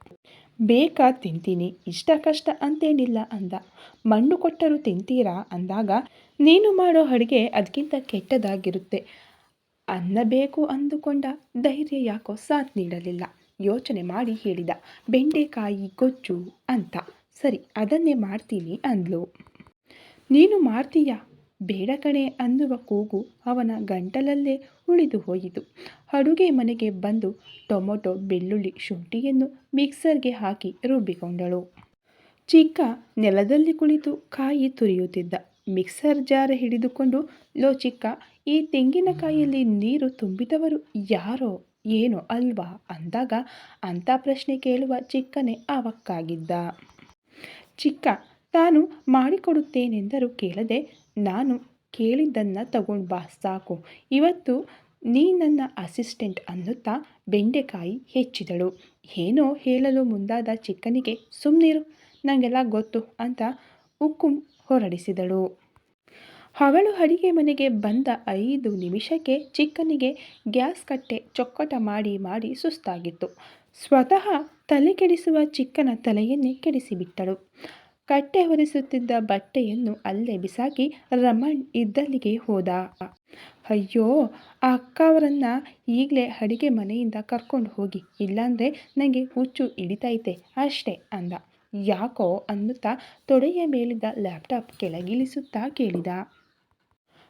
ಬೇಕಾ ತಿಂತೀನಿ, ಇಷ್ಟ ಕಷ್ಟ ಅಂತೇನಿಲ್ಲ ಅಂದ. ಮಣ್ಣು ಕೊಟ್ಟರು ತಿಂತೀರಾ ಅಂದಾಗ, ನೀನು ಮಾಡೋ ಅಡುಗೆ ಅದಕ್ಕಿಂತ ಕೆಟ್ಟದಾಗಿರುತ್ತೆ. ಅನ್ನಬೇಕು ಅಂದುಕೊಂಡ ಧೈರ್ಯ ಯಾಕೋ ಸಾಥ್ ನೀಡಲಿಲ್ಲ. ಯೋಚನೆ ಮಾಡಿ ಹೇಳಿದ. ಬೆಂಡೆಕಾಯಿ ಗೊಜ್ಜು ಅಂತ. ಸರಿ, ಅದನ್ನೇ ಮಾಡ್ತೀನಿ ಅಂದ್ಲು. ನೀನು ಮಾಡ್ತೀಯಾ ಬೇಡ ಕಣೆ ಅನ್ನುವ ಕೂಗು ಅವನ ಗಂಟಲಲ್ಲೇ ಉಳಿದು ಹೋಯಿತು. ಅಡುಗೆ ಮನೆಗೆ ಬಂದು ಟೊಮೊಟೊ, ಬೆಳ್ಳುಳ್ಳಿ, ಶುಂಠಿಯನ್ನು ಮಿಕ್ಸರ್ಗೆ ಹಾಕಿ ರುಬ್ಬಿಕೊಂಡಳು. ಚಿಕ್ಕ ನೆಲದಲ್ಲಿ ಕುಳಿತು ಕಾಯಿ ತುರಿಯುತ್ತಿದ್ದ. ಮಿಕ್ಸರ್ ಜಾರ ಹಿಡಿದುಕೊಂಡು, ಲೋ ಚಿಕ್ಕ, ಈ ತೆಂಗಿನಕಾಯಿಯಲ್ಲಿ ನೀರು ತುಂಬಿದವರು ಯಾರೋ, ಏನೋ ಅಲ್ವಾ? ಅಂದಾಗ ಅಂಥ ಪ್ರಶ್ನೆ ಕೇಳುವ ಚಿಕ್ಕನೇ ಅವಕ್ಕಾಗಿದ್ದ. ಚಿಕ್ಕ, ತಾನು ಮಾಡಿಕೊಡುತ್ತೇನೆಂದರೂ ಕೇಳದೆ, ನಾನು ಕೇಳಿದ್ದನ್ನು ತಗೊಂಡು ಬಾ, ಸಾಕು. ಇವತ್ತು ನೀ ನನ್ನ ಅಸಿಸ್ಟೆಂಟ್ ಅನ್ನುತ್ತಾ ಬೆಂಡೆಕಾಯಿ ಹೆಚ್ಚಿದಳು. ಏನೋ ಹೇಳಲು ಮುಂದಾದ ಚಿಕ್ಕನಿಗೆ ಸುಮ್ಮನಿರು ನನಗೆಲ್ಲ ಗೊತ್ತು ಅಂತ ಉಕ್ಕು ಹೊರಡಿಸಿದಳು. ಅವಳು ಅಡಿಗೆ ಮನೆಗೆ ಬಂದ ಐದು ನಿಮಿಷಕ್ಕೆ ಚಿಕ್ಕನಿಗೆ ಗ್ಯಾಸ್ ಕಟ್ಟೆ ಚೊಕ್ಕಟ ಮಾಡಿ ಮಾಡಿ ಸುಸ್ತಾಗಿತ್ತು. ಸ್ವತಃ ತಲೆ ಕೆಡಿಸುವ ಚಿಕ್ಕನ ತಲೆಯನ್ನೇ ಕೆಡಿಸಿಬಿಟ್ಟಳು ಕಟ್ಟೆ ಹೊರಿಸುತ್ತಿದ್ದ ಬಟ್ಟೆಯನ್ನು ಅಲ್ಲೇ ಬಿಸಾಕಿ ರಮಣ್ ಇದ್ದಲ್ಲಿಗೆ ಹೋದ. ಅಯ್ಯೋ, ಆ ಅಕ್ಕ ಅವರನ್ನು ಈಗಲೇ ಅಡಿಗೆ ಮನೆಯಿಂದ ಕರ್ಕೊಂಡು ಹೋಗಿ, ಇಲ್ಲಾಂದರೆ ನನಗೆ ಹುಚ್ಚು ಹಿಡಿತೈತೆ ಅಷ್ಟೇ ಅಂದ. ಯಾಕೋ ಅನ್ನುತ್ತಾ ತೊಡೆಯ ಮೇಲಿದ್ದ ಲ್ಯಾಪ್ಟಾಪ್ ಕೆಳಗಿಳಿಸುತ್ತಾ ಕೇಳಿದ.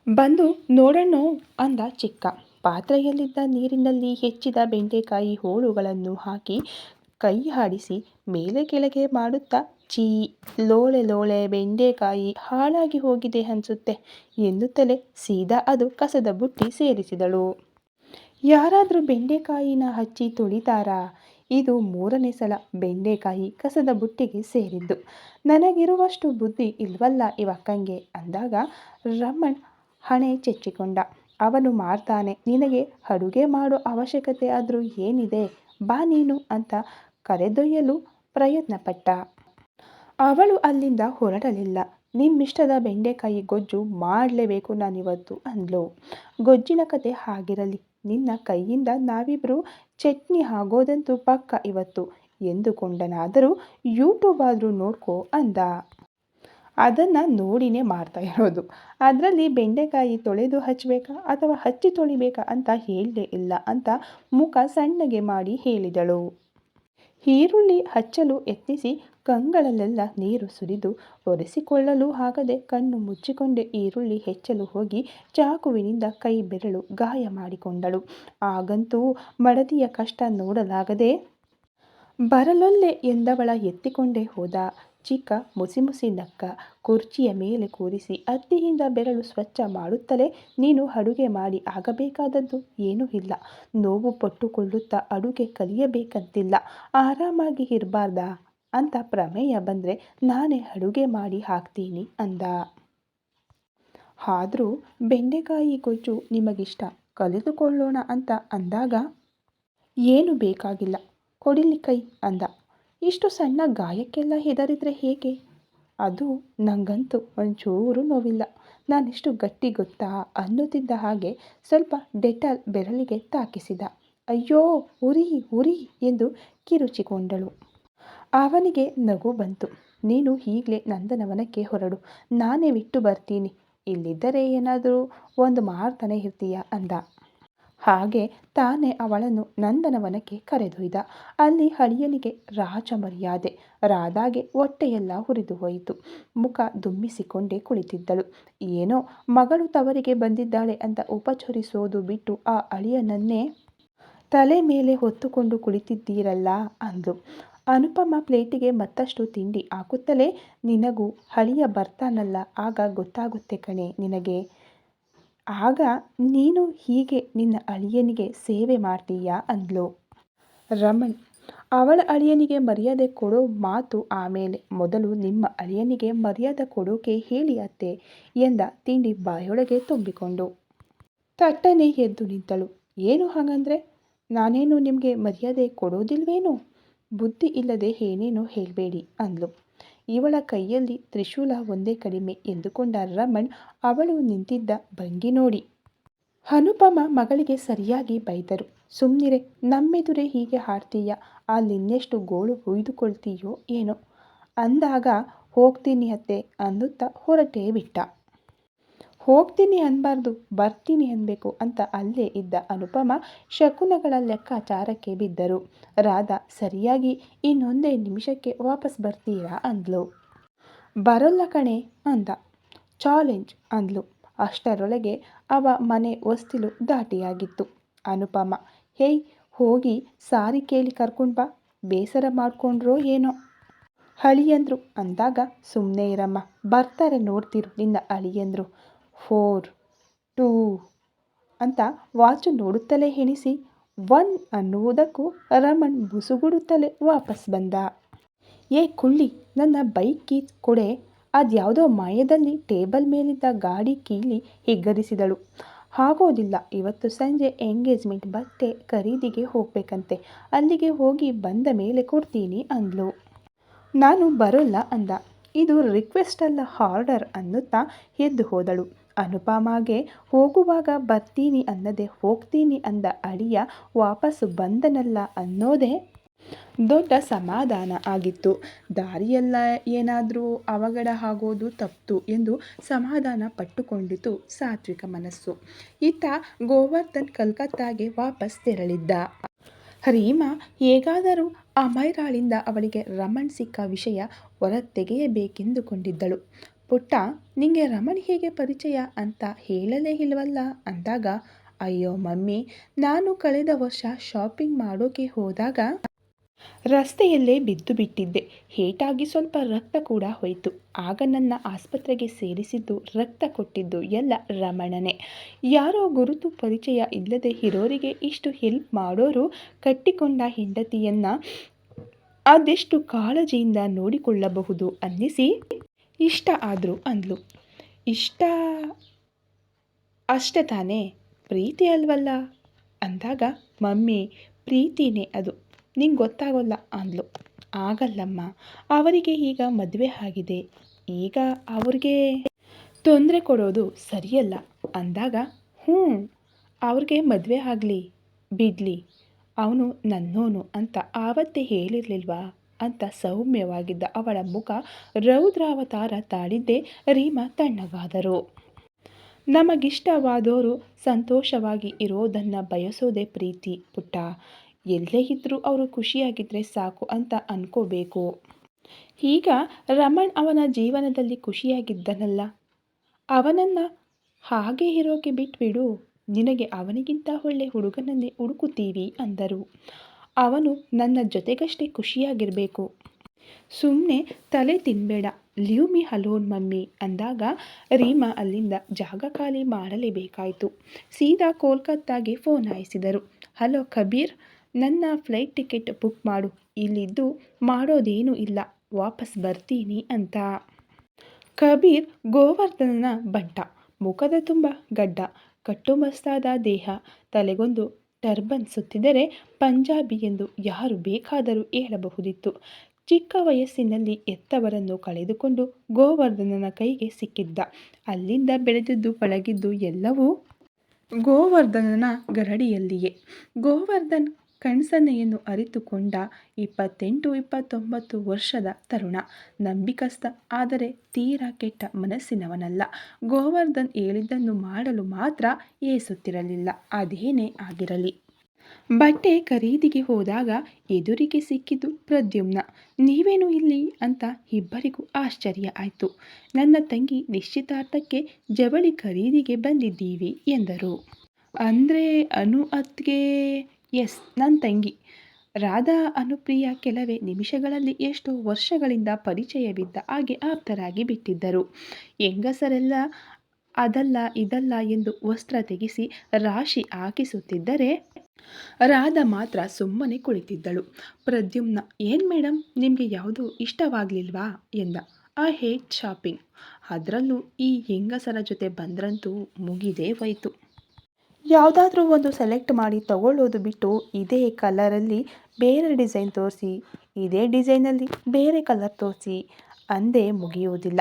ಬಂದು ನೋಡಣ್ಣೋ ಅಂದ ಚಿಕ್ಕ. ಪಾತ್ರೆಯಲ್ಲಿದ್ದ ನೀರಿನಲ್ಲಿ ಹೆಚ್ಚಿದ ಬೆಂಡೆಕಾಯಿ ಹೋಳುಗಳನ್ನು ಹಾಕಿ ಕೈ ಹಾಡಿಸಿ ಮೇಲೆ ಕೆಳಗೆ ಮಾಡುತ್ತಾ, ಚೀ, ಲೋಳೆ ಲೋಳೆ, ಬೆಂಡೆಕಾಯಿ ಹಾಳಾಗಿ ಹೋಗಿದೆ ಅನ್ಸುತ್ತೆ ಎನ್ನುತ್ತಲೇ ಸೀದಾ ಅದು ಕಸದ ಬುಟ್ಟಿ ಸೇರಿಸಿದಳು. ಯಾರಾದರೂ ಬೆಂಡೆಕಾಯಿನ ಹಚ್ಚಿ ತುಳಿತಾರಾ? ಇದು ಮೂರನೇ ಸಲ ಬೆಂಡೆಕಾಯಿ ಕಸದ ಬುಟ್ಟಿಗೆ ಸೇರಿದ್ದು. ನನಗಿರುವಷ್ಟು ಬುದ್ಧಿ ಇಲ್ವಲ್ಲ ಇವಕ್ಕಂಗೆ ಅಂದಾಗ ರಮಣ್ ಹಣೆ ಚೆಚ್ಚಿಕೊಂಡ. ಅವನು ಮಾಡ್ತಾನೆ ನಿನಗೆ ಅಡುಗೆ ಮಾಡೋ ಅವಶ್ಯಕತೆ ಆದರೂ ಏನಿದೆ? ಬಾ ನೀನು ಅಂತ ಕರೆದೊಯ್ಯಲು ಪ್ರಯತ್ನಪಟ್ಟ. ಅವಳು ಅಲ್ಲಿಂದ ಹೊರಡಲಿಲ್ಲ. ನಿಮ್ಮಿಷ್ಟದ ಬೆಂಡೆಕಾಯಿ ಗೊಜ್ಜು ಮಾಡಲೇಬೇಕು ನಾನಿವತ್ತು ಅಂದ್ಲು. ಗೊಜ್ಜಿನ ಕತೆ ಹಾಗಿರಲಿ. ನಿನ್ನ ಕೈಯಿಂದ ನಾವಿಬ್ರು ಚಟ್ನಿ ಆಗೋದಂತೂ ಪಕ್ಕ ಇವತ್ತು. ಎಂದುಕೊಂಡನಾದರೂ ಯೂಟ್ಯೂಬ್ ಆದರೂ ನೋಡ್ಕೋ ಅಂದ. ಅದನ್ನು ನೋಡಿನೇ ಮಾಡ್ತಾ ಇರೋದು. ಅದರಲ್ಲಿ ಬೆಂಡೆಕಾಯಿ ತೊಳೆದು ಹಚ್ಚಬೇಕಾ ಅಥವಾ ಹಚ್ಚಿ ತೊಳಿಬೇಕಾ ಅಂತ ಹೇಳಲೇ ಇಲ್ಲ ಅಂತ ಮುಖ ಸಣ್ಣಗೆ ಮಾಡಿ ಹೇಳಿದಳು. ಈರುಳ್ಳಿ ಹಚ್ಚಲು ಯತ್ನಿಸಿ ಕಂಗಳಲ್ಲೆಲ್ಲ ನೀರು ಸುರಿದು ಒರೆಸಿಕೊಳ್ಳಲು ಆಗದೆ ಕಣ್ಣು ಮುಚ್ಚಿಕೊಂಡೆ ಈರುಳ್ಳಿ ಹೆಚ್ಚಲು ಹೋಗಿ ಚಾಕುವಿನಿಂದ ಕೈ ಬೆರಳು ಗಾಯ ಮಾಡಿಕೊಂಡಳು. ಆಗಂತೂ ಮಡದಿಯ ಕಷ್ಟ ನೋಡಲಾಗದೆ, ಬರಲೊಲ್ಲೆ ಎಂದವಳ ಎತ್ತಿಕೊಂಡೇ ಹೋದ ಚಿಕ್ಕ ಮುಸಿ ಮುಸಿ ನಕ್ಕ ಕುರ್ಚಿಯ ಮೇಲೆ ಕೂರಿಸಿ ಅತ್ತಿಯಿಂದ ಬೆರಳು ಸ್ವಚ್ಛ ಮಾಡುತ್ತಲೇ ನೀನು ಅಡುಗೆ ಮಾಡಿ ಆಗಬೇಕಾದದ್ದು ಏನೂ ಇಲ್ಲ. ನೋವು ಪಟ್ಟುಕೊಳ್ಳುತ್ತಾ ಅಡುಗೆ ಕಲಿಯಬೇಕಂತಿಲ್ಲ. ಆರಾಮಾಗಿ ಇರಬಾರ್ದಾ? ಅಂತ ಪ್ರಮೇಯ ಬಂದರೆ, ನಾನೇ ಅಡುಗೆ ಮಾಡಿ ಹಾಕ್ತೀನಿ ಅಂದ. ಆದರೂ ಬೆಂಡೆಕಾಯಿ ಗೊಜ್ಜು ನಿಮಗಿಷ್ಟ ಕಲಿತುಕೊಳ್ಳೋಣ ಅಂತ ಅಂದಾಗ, ಏನು ಬೇಕಾಗಿಲ್ಲ, ಕೊಡಿಲಿ ಕೈ ಅಂದ. ಇಷ್ಟು ಸಣ್ಣ ಗಾಯಕ್ಕೆಲ್ಲ ಹೆದರಿದ್ರೆ ಹೇಗೆ? ಅದು ನಂಗಂತೂ ಒಂಚೂರು ನೋವಿಲ್ಲ. ನಾನಿಷ್ಟು ಗಟ್ಟಿ ಗೊತ್ತಾ ಅನ್ನುತ್ತಿದ್ದ ಹಾಗೆ ಸ್ವಲ್ಪ ಡೆಟಲ್ ಬೆರಳಿಗೆ ತಾಕಿಸಿದ. ಅಯ್ಯೋ, ಉರಿ ಉರಿ ಎಂದು ಕಿರುಚಿಕೊಂಡಳು. ಅವನಿಗೆ ನಗು ಬಂತು. ನೀನು ಈಗಲೇ ನಂದನವನಕ್ಕೆ ಹೊರಡು. ನಾನೇ ಬಿಟ್ಟು ಬರ್ತೀನಿ. ಇಲ್ಲಿದ್ದರೆ ಏನಾದರೂ ಒಂದು ಮಾಡ್ತಾನೆ ಇರ್ತೀಯ ಅಂದ. ಹಾಗೆ ತಾನೇ ಅವಳನ್ನು ನಂದನವನಕ್ಕೆ ಕರೆದೊಯ್ದ. ಅಲ್ಲಿ ಹಳಿಯನಿಗೆ ರಾಜ ಮರ್ಯಾದೆ. ರಾಧಾಗೆ ಹೊಟ್ಟೆಯೆಲ್ಲ ಹುರಿದು ಹೋಯಿತು. ಮುಖ ದುಮ್ಮಿಸಿಕೊಂಡೇ ಕುಳಿತಿದ್ದಳು. ಏನೋ ಮಗಳು ತವರಿಗೆ ಬಂದಿದ್ದಾಳೆ ಅಂತ ಉಪಚರಿಸೋದು ಬಿಟ್ಟು ಆ ಅಳಿಯನನ್ನೇ ತಲೆ ಮೇಲೆ ಹೊತ್ತುಕೊಂಡು ಕುಳಿತಿದ್ದೀರಲ್ಲ ಅಂದು. ಅನುಪಮ ಪ್ಲೇಟಿಗೆ ಮತ್ತಷ್ಟು ತಿಂಡಿ ಹಾಕುತ್ತಲೇ, ನಿನಗೂ ಹಳಿಯ ಬರ್ತಾನಲ್ಲ, ಆಗ ಗೊತ್ತಾಗುತ್ತೆ ಕಣೆ ನಿನಗೆ. ಆಗ ನೀನು ಹೀಗೆ ನಿನ್ನ ಅಳಿಯನಿಗೆ ಸೇವೆ ಮಾಡ್ತೀಯಾ ಅಂದ್ಲು. ರಮಣ್, ಅವಳ ಅಳಿಯನಿಗೆ ಮರ್ಯಾದೆ ಕೊಡೋ ಮಾತು ಆಮೇಲೆ ಮೊದಲು ನಿಮ್ಮ ಅಳಿಯನಿಗೆ ಮರ್ಯಾದೆ ಕೊಡೋಕೆ ಹೇಳಿ ಅತ್ತೆ ಎಂದ ತಿಂಡಿ ಬಾಯೊಳಗೆ ತುಂಬಿಕೊಂಡು. ತಟ್ಟನೆ ಎದ್ದು ನಿಂತಳು. ಏನು ಹಾಗಂದ್ರೆ? ನಾನೇನು ನಿಮಗೆ ಮರ್ಯಾದೆ ಕೊಡೋದಿಲ್ವೇನು? ಬುದ್ಧಿ ಇಲ್ಲದೆ ಏನೇನೋ ಹೇಳಬೇಡಿ ಅಂದ್ಲು. ಇವಳ ಕೈಯಲ್ಲಿ ತ್ರಿಶೂಲ ಒಂದೇ ಕಡಿಮೆ ಎಂದುಕೊಂಡ ರಮಣ್ ಅವಳು ನಿಂತಿದ್ದ ಭಂಗಿ ನೋಡಿ. ಅನುಪಮ ಮಗಳಿಗೆ ಸರಿಯಾಗಿ ಬೈದರು. ಸುಮ್ಮನಿರೆ ನಮ್ಮೆದುರೇ ಹೀಗೆ ಹಾಡ್ತೀಯ? ಅಲ್ಲಿನ್ನೆಷ್ಟು ಗೋಳು ಹುಯ್ದುಕೊಳ್ತೀಯೋ ಏನೋ? ಅಂದಾಗ, ಹೋಗ್ತೀನಿ ಅತ್ತೆ ಅನ್ನುತ್ತಾ ಹೊರಟೇ ಬಿಟ್ಟ. ಹೋಗ್ತೀನಿ ಅನ್ಬಾರ್ದು, ಬರ್ತೀನಿ ಅನ್ನಬೇಕು ಅಂತ ಅಲ್ಲೇ ಇದ್ದ ಅನುಪಮ ಶಕುನಗಳ ಲೆಕ್ಕಾಚಾರಕ್ಕೆ ಬಿದ್ದರು. ರಾಧಾ, ಸರಿಯಾಗಿ, ಇನ್ನೊಂದೇ ನಿಮಿಷಕ್ಕೆ ವಾಪಸ್ ಬರ್ತೀರಾ ಅಂದ್ಲು. ಬರೋಲ್ಲ ಕಣೆ ಅಂದ. ಚಾಲೆಂಜ್ ಅಂದ್ಲು. ಅಷ್ಟರೊಳಗೆ ಅವ ಮನೆ ಹೊಸ್ತಿಲು ದಾಟಿಯಾಗಿತ್ತು. ಅನುಪಮ, ಹೇಯ್, ಹೋಗಿ ಸಾರಿ ಕೇಳಿ ಕರ್ಕೊಂಡು ಬಾ. ಬೇಸರ ಮಾಡ್ಕೊಂಡ್ರೋ ಏನೋ? ಅಳಿಯಂದ್ರು, ಅಂದಾಗ ಸುಮ್ಮನೆ ಇರಮ್ಮ. ಬರ್ತಾರೆ ನೋಡ್ತಿರು ನಿನ್ನ ಅಳಿಯಂದ್ರು. ಫೋರ್, ಟೂ ಅಂತ ವಾಚು ನೋಡುತ್ತಲೇ ಎಣಿಸಿ ಒನ್ ಅನ್ನುವುದಕ್ಕೂ ರಮಣ್ ಬುಸುಗುಡುತ್ತಲೇ ವಾಪಸ್ ಬಂದ. ಏ ಕುಳ್ಳಿ, ನನ್ನ ಬೈಕ್ ಕೀ ಕೊಡೆ. ಅದ್ಯಾವುದೋ ಮಾಯದಲ್ಲಿ ಟೇಬಲ್ ಮೇಲಿದ್ದ ಗಾಡಿ ಕೀಲಿ ಹಿಗ್ಗರಿಸಿದಳು. ಆಗೋದಿಲ್ಲ, ಇವತ್ತು ಸಂಜೆ ಎಂಗೇಜ್ಮೆಂಟ್ ಬಟ್ಟೆ ಖರೀದಿಗೆ ಹೋಗಬೇಕಂತೆ. ಅಲ್ಲಿಗೆ ಹೋಗಿ ಬಂದ ಮೇಲೆ ಕೊಡ್ತೀನಿ ಅಂದ್ಲು. ನಾನು ಬರೋಲ್ಲ ಅಂದ. ಇದು ರಿಕ್ವೆಸ್ಟ್ ಅಲ್ಲ, ಆರ್ಡರ್ ಅನ್ನುತ್ತಾ ಎದ್ದು ಹೋದಳು. ಅನುಪಮಾಗೆ ಹೋಗುವಾಗ ಬರ್ತೀನಿ ಅನ್ನದೆ ಹೋಗ್ತೀನಿ ಅಂದ ಅಳಿಯ ವಾಪಸ್ಸು ಬಂದನಲ್ಲ ಅನ್ನೋದೇ ದೊಡ್ಡ ಸಮಾಧಾನ ಆಗಿತ್ತು. ದಾರಿಯೆಲ್ಲ ಏನಾದರೂ ಅವಘಡ ಆಗೋದು ತಪ್ಪು ಎಂದು ಸಮಾಧಾನ ಪಟ್ಟುಕೊಂಡಿತು ಸಾತ್ವಿಕ ಮನಸ್ಸು. ಈತ ಗೋವರ್ಧನ್ ಕಲ್ಕತ್ತಾಗೆ ವಾಪಸ್ ತೆರಳಿದ್ದ. ರೀಮಾ ಹೇಗಾದರೂ ಅಮೈರಾಳಿಂದ ಅವಳಿಗೆ ರಮಣ್ ಸಿಕ್ಕ ವಿಷಯ ಹೊರ ತೆಗೆಯಬೇಕೆಂದುಕೊಂಡಿದ್ದಳು ಪುಟ್ಟ ನಿಂಗೆ ರಮಣ್ ಹೇಗೆ ಪರಿಚಯ ಅಂತ ಹೇಳಲೇ ಇಲ್ವಲ್ಲ? ಅಂದಾಗ, ಅಯ್ಯೋ ಮಮ್ಮಿ, ನಾನು ಕಳೆದ ವರ್ಷ ಶಾಪಿಂಗ್ ಮಾಡೋಕೆ ಹೋದಾಗ ರಸ್ತೆಯಲ್ಲೇ ಬಿದ್ದು ಬಿಟ್ಟಿದ್ದೆ. ಹೇಟಾಗಿ ಸ್ವಲ್ಪ ರಕ್ತ ಕೂಡ ಹೋಯಿತು. ಆಗ ನನ್ನ ಆಸ್ಪತ್ರೆಗೆ ಸೇರಿಸಿದ್ದು ರಕ್ತ ಕೊಟ್ಟಿದ್ದು ಎಲ್ಲ ರಮಣನೇ. ಯಾರೋ ಗುರುತು ಪರಿಚಯ ಇಲ್ಲದೆ ಇರೋರಿಗೆ ಇಷ್ಟು ಹೆಲ್ಪ್ ಮಾಡೋರು ಕಟ್ಟಿಕೊಂಡ ಹೆಂಡತಿಯನ್ನು ಅದೆಷ್ಟು ಕಾಳಜಿಯಿಂದ ನೋಡಿಕೊಳ್ಳಬಹುದು ಅನ್ನಿಸಿ ಇಷ್ಟ ಆದರೂ ಅಂದ್ಲು. ಇಷ್ಟ ಅಷ್ಟೇ ತಾನೇ, ಪ್ರೀತಿ ಅಲ್ವಲ್ಲ? ಅಂದಾಗ ಮಮ್ಮಿ, ಪ್ರೀತಿನೇ ಅದು, ನಿಂಗೆ ಗೊತ್ತಾಗೋಲ್ಲ ಅಂದ್ಲು. ಆಗಲ್ಲಮ್ಮ, ಅವರಿಗೆ ಈಗ ಮದುವೆ ಆಗಿದೆ. ಈಗ ಅವ್ರಿಗೆ ತೊಂದರೆ ಕೊಡೋದು ಸರಿಯಲ್ಲ. ಅಂದಾಗ ಹ್ಞೂ ಅವ್ರಿಗೆ ಮದುವೆ ಆಗಲಿ, ಬಿಡಲಿ, ಅವನು ನನ್ನೋನು ಅಂತ ಆವತ್ತೇ ಹೇಳಿರಲಿಲ್ವಾ? ಅಂತ ಸೌಮ್ಯವಾಗಿದ್ದ ಅವಳ ಮುಖ ರೌದ್ರಾವತಾರ ತಾಳಿದ್ದೇ ರೀಮಾ ತಣ್ಣಗಾದರು. ನಮಗಿಷ್ಟವಾದವರು ಸಂತೋಷವಾಗಿ ಇರೋದನ್ನು ಬಯಸೋದೇ ಪ್ರೀತಿ ಪುಟ್ಟ. ಎಲ್ಲೇ ಇದ್ದರೂ ಅವರು ಖುಷಿಯಾಗಿದ್ದರೆ ಸಾಕು ಅಂತ ಅನ್ಕೋಬೇಕು. ಈಗ ರಮಣ್ ಅವನ ಜೀವನದಲ್ಲಿ ಖುಷಿಯಾಗಿದ್ದನಲ್ಲ. ಅವನನ್ನು ಹಾಗೆ ಇರೋಕೆ ಬಿಟ್ಬಿಡು. ನಿನಗೆ ಅವನಿಗಿಂತ ಒಳ್ಳೆ ಹುಡುಗನನ್ನೇ ಹುಡುಕುತ್ತೀವಿ ಅಂದರು. ಅವನು ನನ್ನ ಜೊತೆಗಷ್ಟೇ ಖುಷಿಯಾಗಿರಬೇಕು. ಸುಮ್ಮನೆ ತಲೆ ತಿನ್ನಬೇಡ ಲಿವ್ ಮಿ ಹಲೋನ್ ಮಮ್ಮಿ ಅಂದಾಗ ರೀಮಾ ಅಲ್ಲಿಂದ ಜಾಗ ಖಾಲಿ ಮಾಡಲೇಬೇಕಾಯಿತು. ಸೀದಾ ಕೋಲ್ಕತ್ತಾಗೆ ಫೋನ್ ಹಾಯಿಸಿದರು. ಹಲೋ ಕಬೀರ್, ನನ್ನ ಫ್ಲೈಟ್ ಟಿಕೆಟ್ ಬುಕ್ ಮಾಡು. ಇಲ್ಲಿದ್ದು ಮಾಡೋದೇನೂ ಇಲ್ಲ. ವಾಪಸ್ ಬರ್ತೀನಿ ಅಂತ. ಕಬೀರ್ ಗೋವರ್ಧನನ ಬಂಟ. ಮುಖದ ತುಂಬ ಗಡ್ಡ. ಕಟ್ಟುಮಸ್ತಾದ ದೇಹ. ತಲೆಗೊಂದು ಟರ್ಬನ್ ಸುತ್ತಿದರೆ ಪಂಜಾಬಿ ಎಂದು ಯಾರು ಬೇಕಾದರೂ ಹೇಳಬಹುದಿತ್ತು. ಚಿಕ್ಕ ವಯಸ್ಸಿನಲ್ಲಿ ಎತ್ತವರನ್ನು ಕಳೆದುಕೊಂಡು ಗೋವರ್ಧನನ ಕೈಗೆ ಸಿಕ್ಕಿದ್ದ. ಅಲ್ಲಿಂದ ಬೆಳೆದಿದ್ದು ಪಳಗಿದ್ದು ಎಲ್ಲವೂ ಗೋವರ್ಧನನ ಗರಡಿಯಲ್ಲಿಯೇ. ಗೋವರ್ಧನ್ ಕಣ್ಸನ್ನೆಯನ್ನು ಅರಿತುಕೊಂಡ ಇಪ್ಪತ್ತೆಂಟು ಇಪ್ಪತ್ತೊಂಬತ್ತು ವರ್ಷದ ತರುಣ. ನಂಬಿಕಸ್ಥ, ಆದರೆ ತೀರಾ ಕೆಟ್ಟ ಮನಸ್ಸಿನವನಲ್ಲ. ಗೋವರ್ಧನ್ ಹೇಳಿದ್ದನ್ನು ಮಾಡಲು ಮಾತ್ರ ಏಸುತ್ತಿರಲಿಲ್ಲ. ಅದೇನೇ ಆಗಿರಲಿ. ಬಟ್ಟೆ ಖರೀದಿಗೆ ಹೋದಾಗ ಎದುರಿಗೆ ಸಿಕ್ಕಿದ್ದು ಪ್ರದ್ಯುಮ್ನ. ನೀವೇನು ಇಲ್ಲಿ? ಅಂತ ಇಬ್ಬರಿಗೂ ಆಶ್ಚರ್ಯ ಆಯಿತು. ನನ್ನ ತಂಗಿ ನಿಶ್ಚಿತಾರ್ಥಕ್ಕೆ ಜವಳಿ ಖರೀದಿಗೆ ಬಂದಿದ್ದೀವಿ ಎಂದರು. ಅಂದರೆ ಅನು ಅತ್ಗೆ ಎಸ್ ನನ್ನ ತಂಗಿ. ರಾಧಾ ಅನುಪ್ರಿಯ ಕೆಲವೇ ನಿಮಿಷಗಳಲ್ಲಿ ಎಷ್ಟೋ ವರ್ಷಗಳಿಂದ ಪರಿಚಯವಿದ್ದ ಹಾಗೆ ಆಪ್ತರಾಗಿ ಬಿಟ್ಟಿದ್ದರು. ಹೆಂಗಸರೆಲ್ಲ ಅದಲ್ಲ ಇದಲ್ಲ ಎಂದು ವಸ್ತ್ರ ತೆಗೆಸಿ ರಾಶಿ ಹಾಕಿಸುತ್ತಿದ್ದರೆ ರಾಧಾ ಮಾತ್ರ ಸುಮ್ಮನೆ ಕುಳಿತಿದ್ದಳು. ಪ್ರದ್ಯುಮ್ನ, ಏನು ಮೇಡಮ್ ನಿಮಗೆ ಯಾವುದು ಇಷ್ಟವಾಗಲಿಲ್ವಾ? ಎಂದ. ಆ ಹೇಟ್ ಶಾಪಿಂಗ್. ಅದರಲ್ಲೂ ಈ ಹೆಂಗಸರ ಜೊತೆ ಬಂದ್ರಂತೂ ಮುಗಿದೇ ಹೋಯಿತು. ಯಾವುದಾದ್ರೂ ಒಂದು ಸೆಲೆಕ್ಟ್ ಮಾಡಿ ತಗೊಳ್ಳೋದು ಬಿಟ್ಟು ಇದೇ ಕಲರಲ್ಲಿ ಬೇರೆ ಡಿಸೈನ್ ತೋರಿಸಿ, ಇದೇ ಡಿಸೈನಲ್ಲಿ ಬೇರೆ ಕಲರ್ ತೋರಿಸಿ ಅಂದೇ ಮುಗಿಯುವುದಿಲ್ಲ.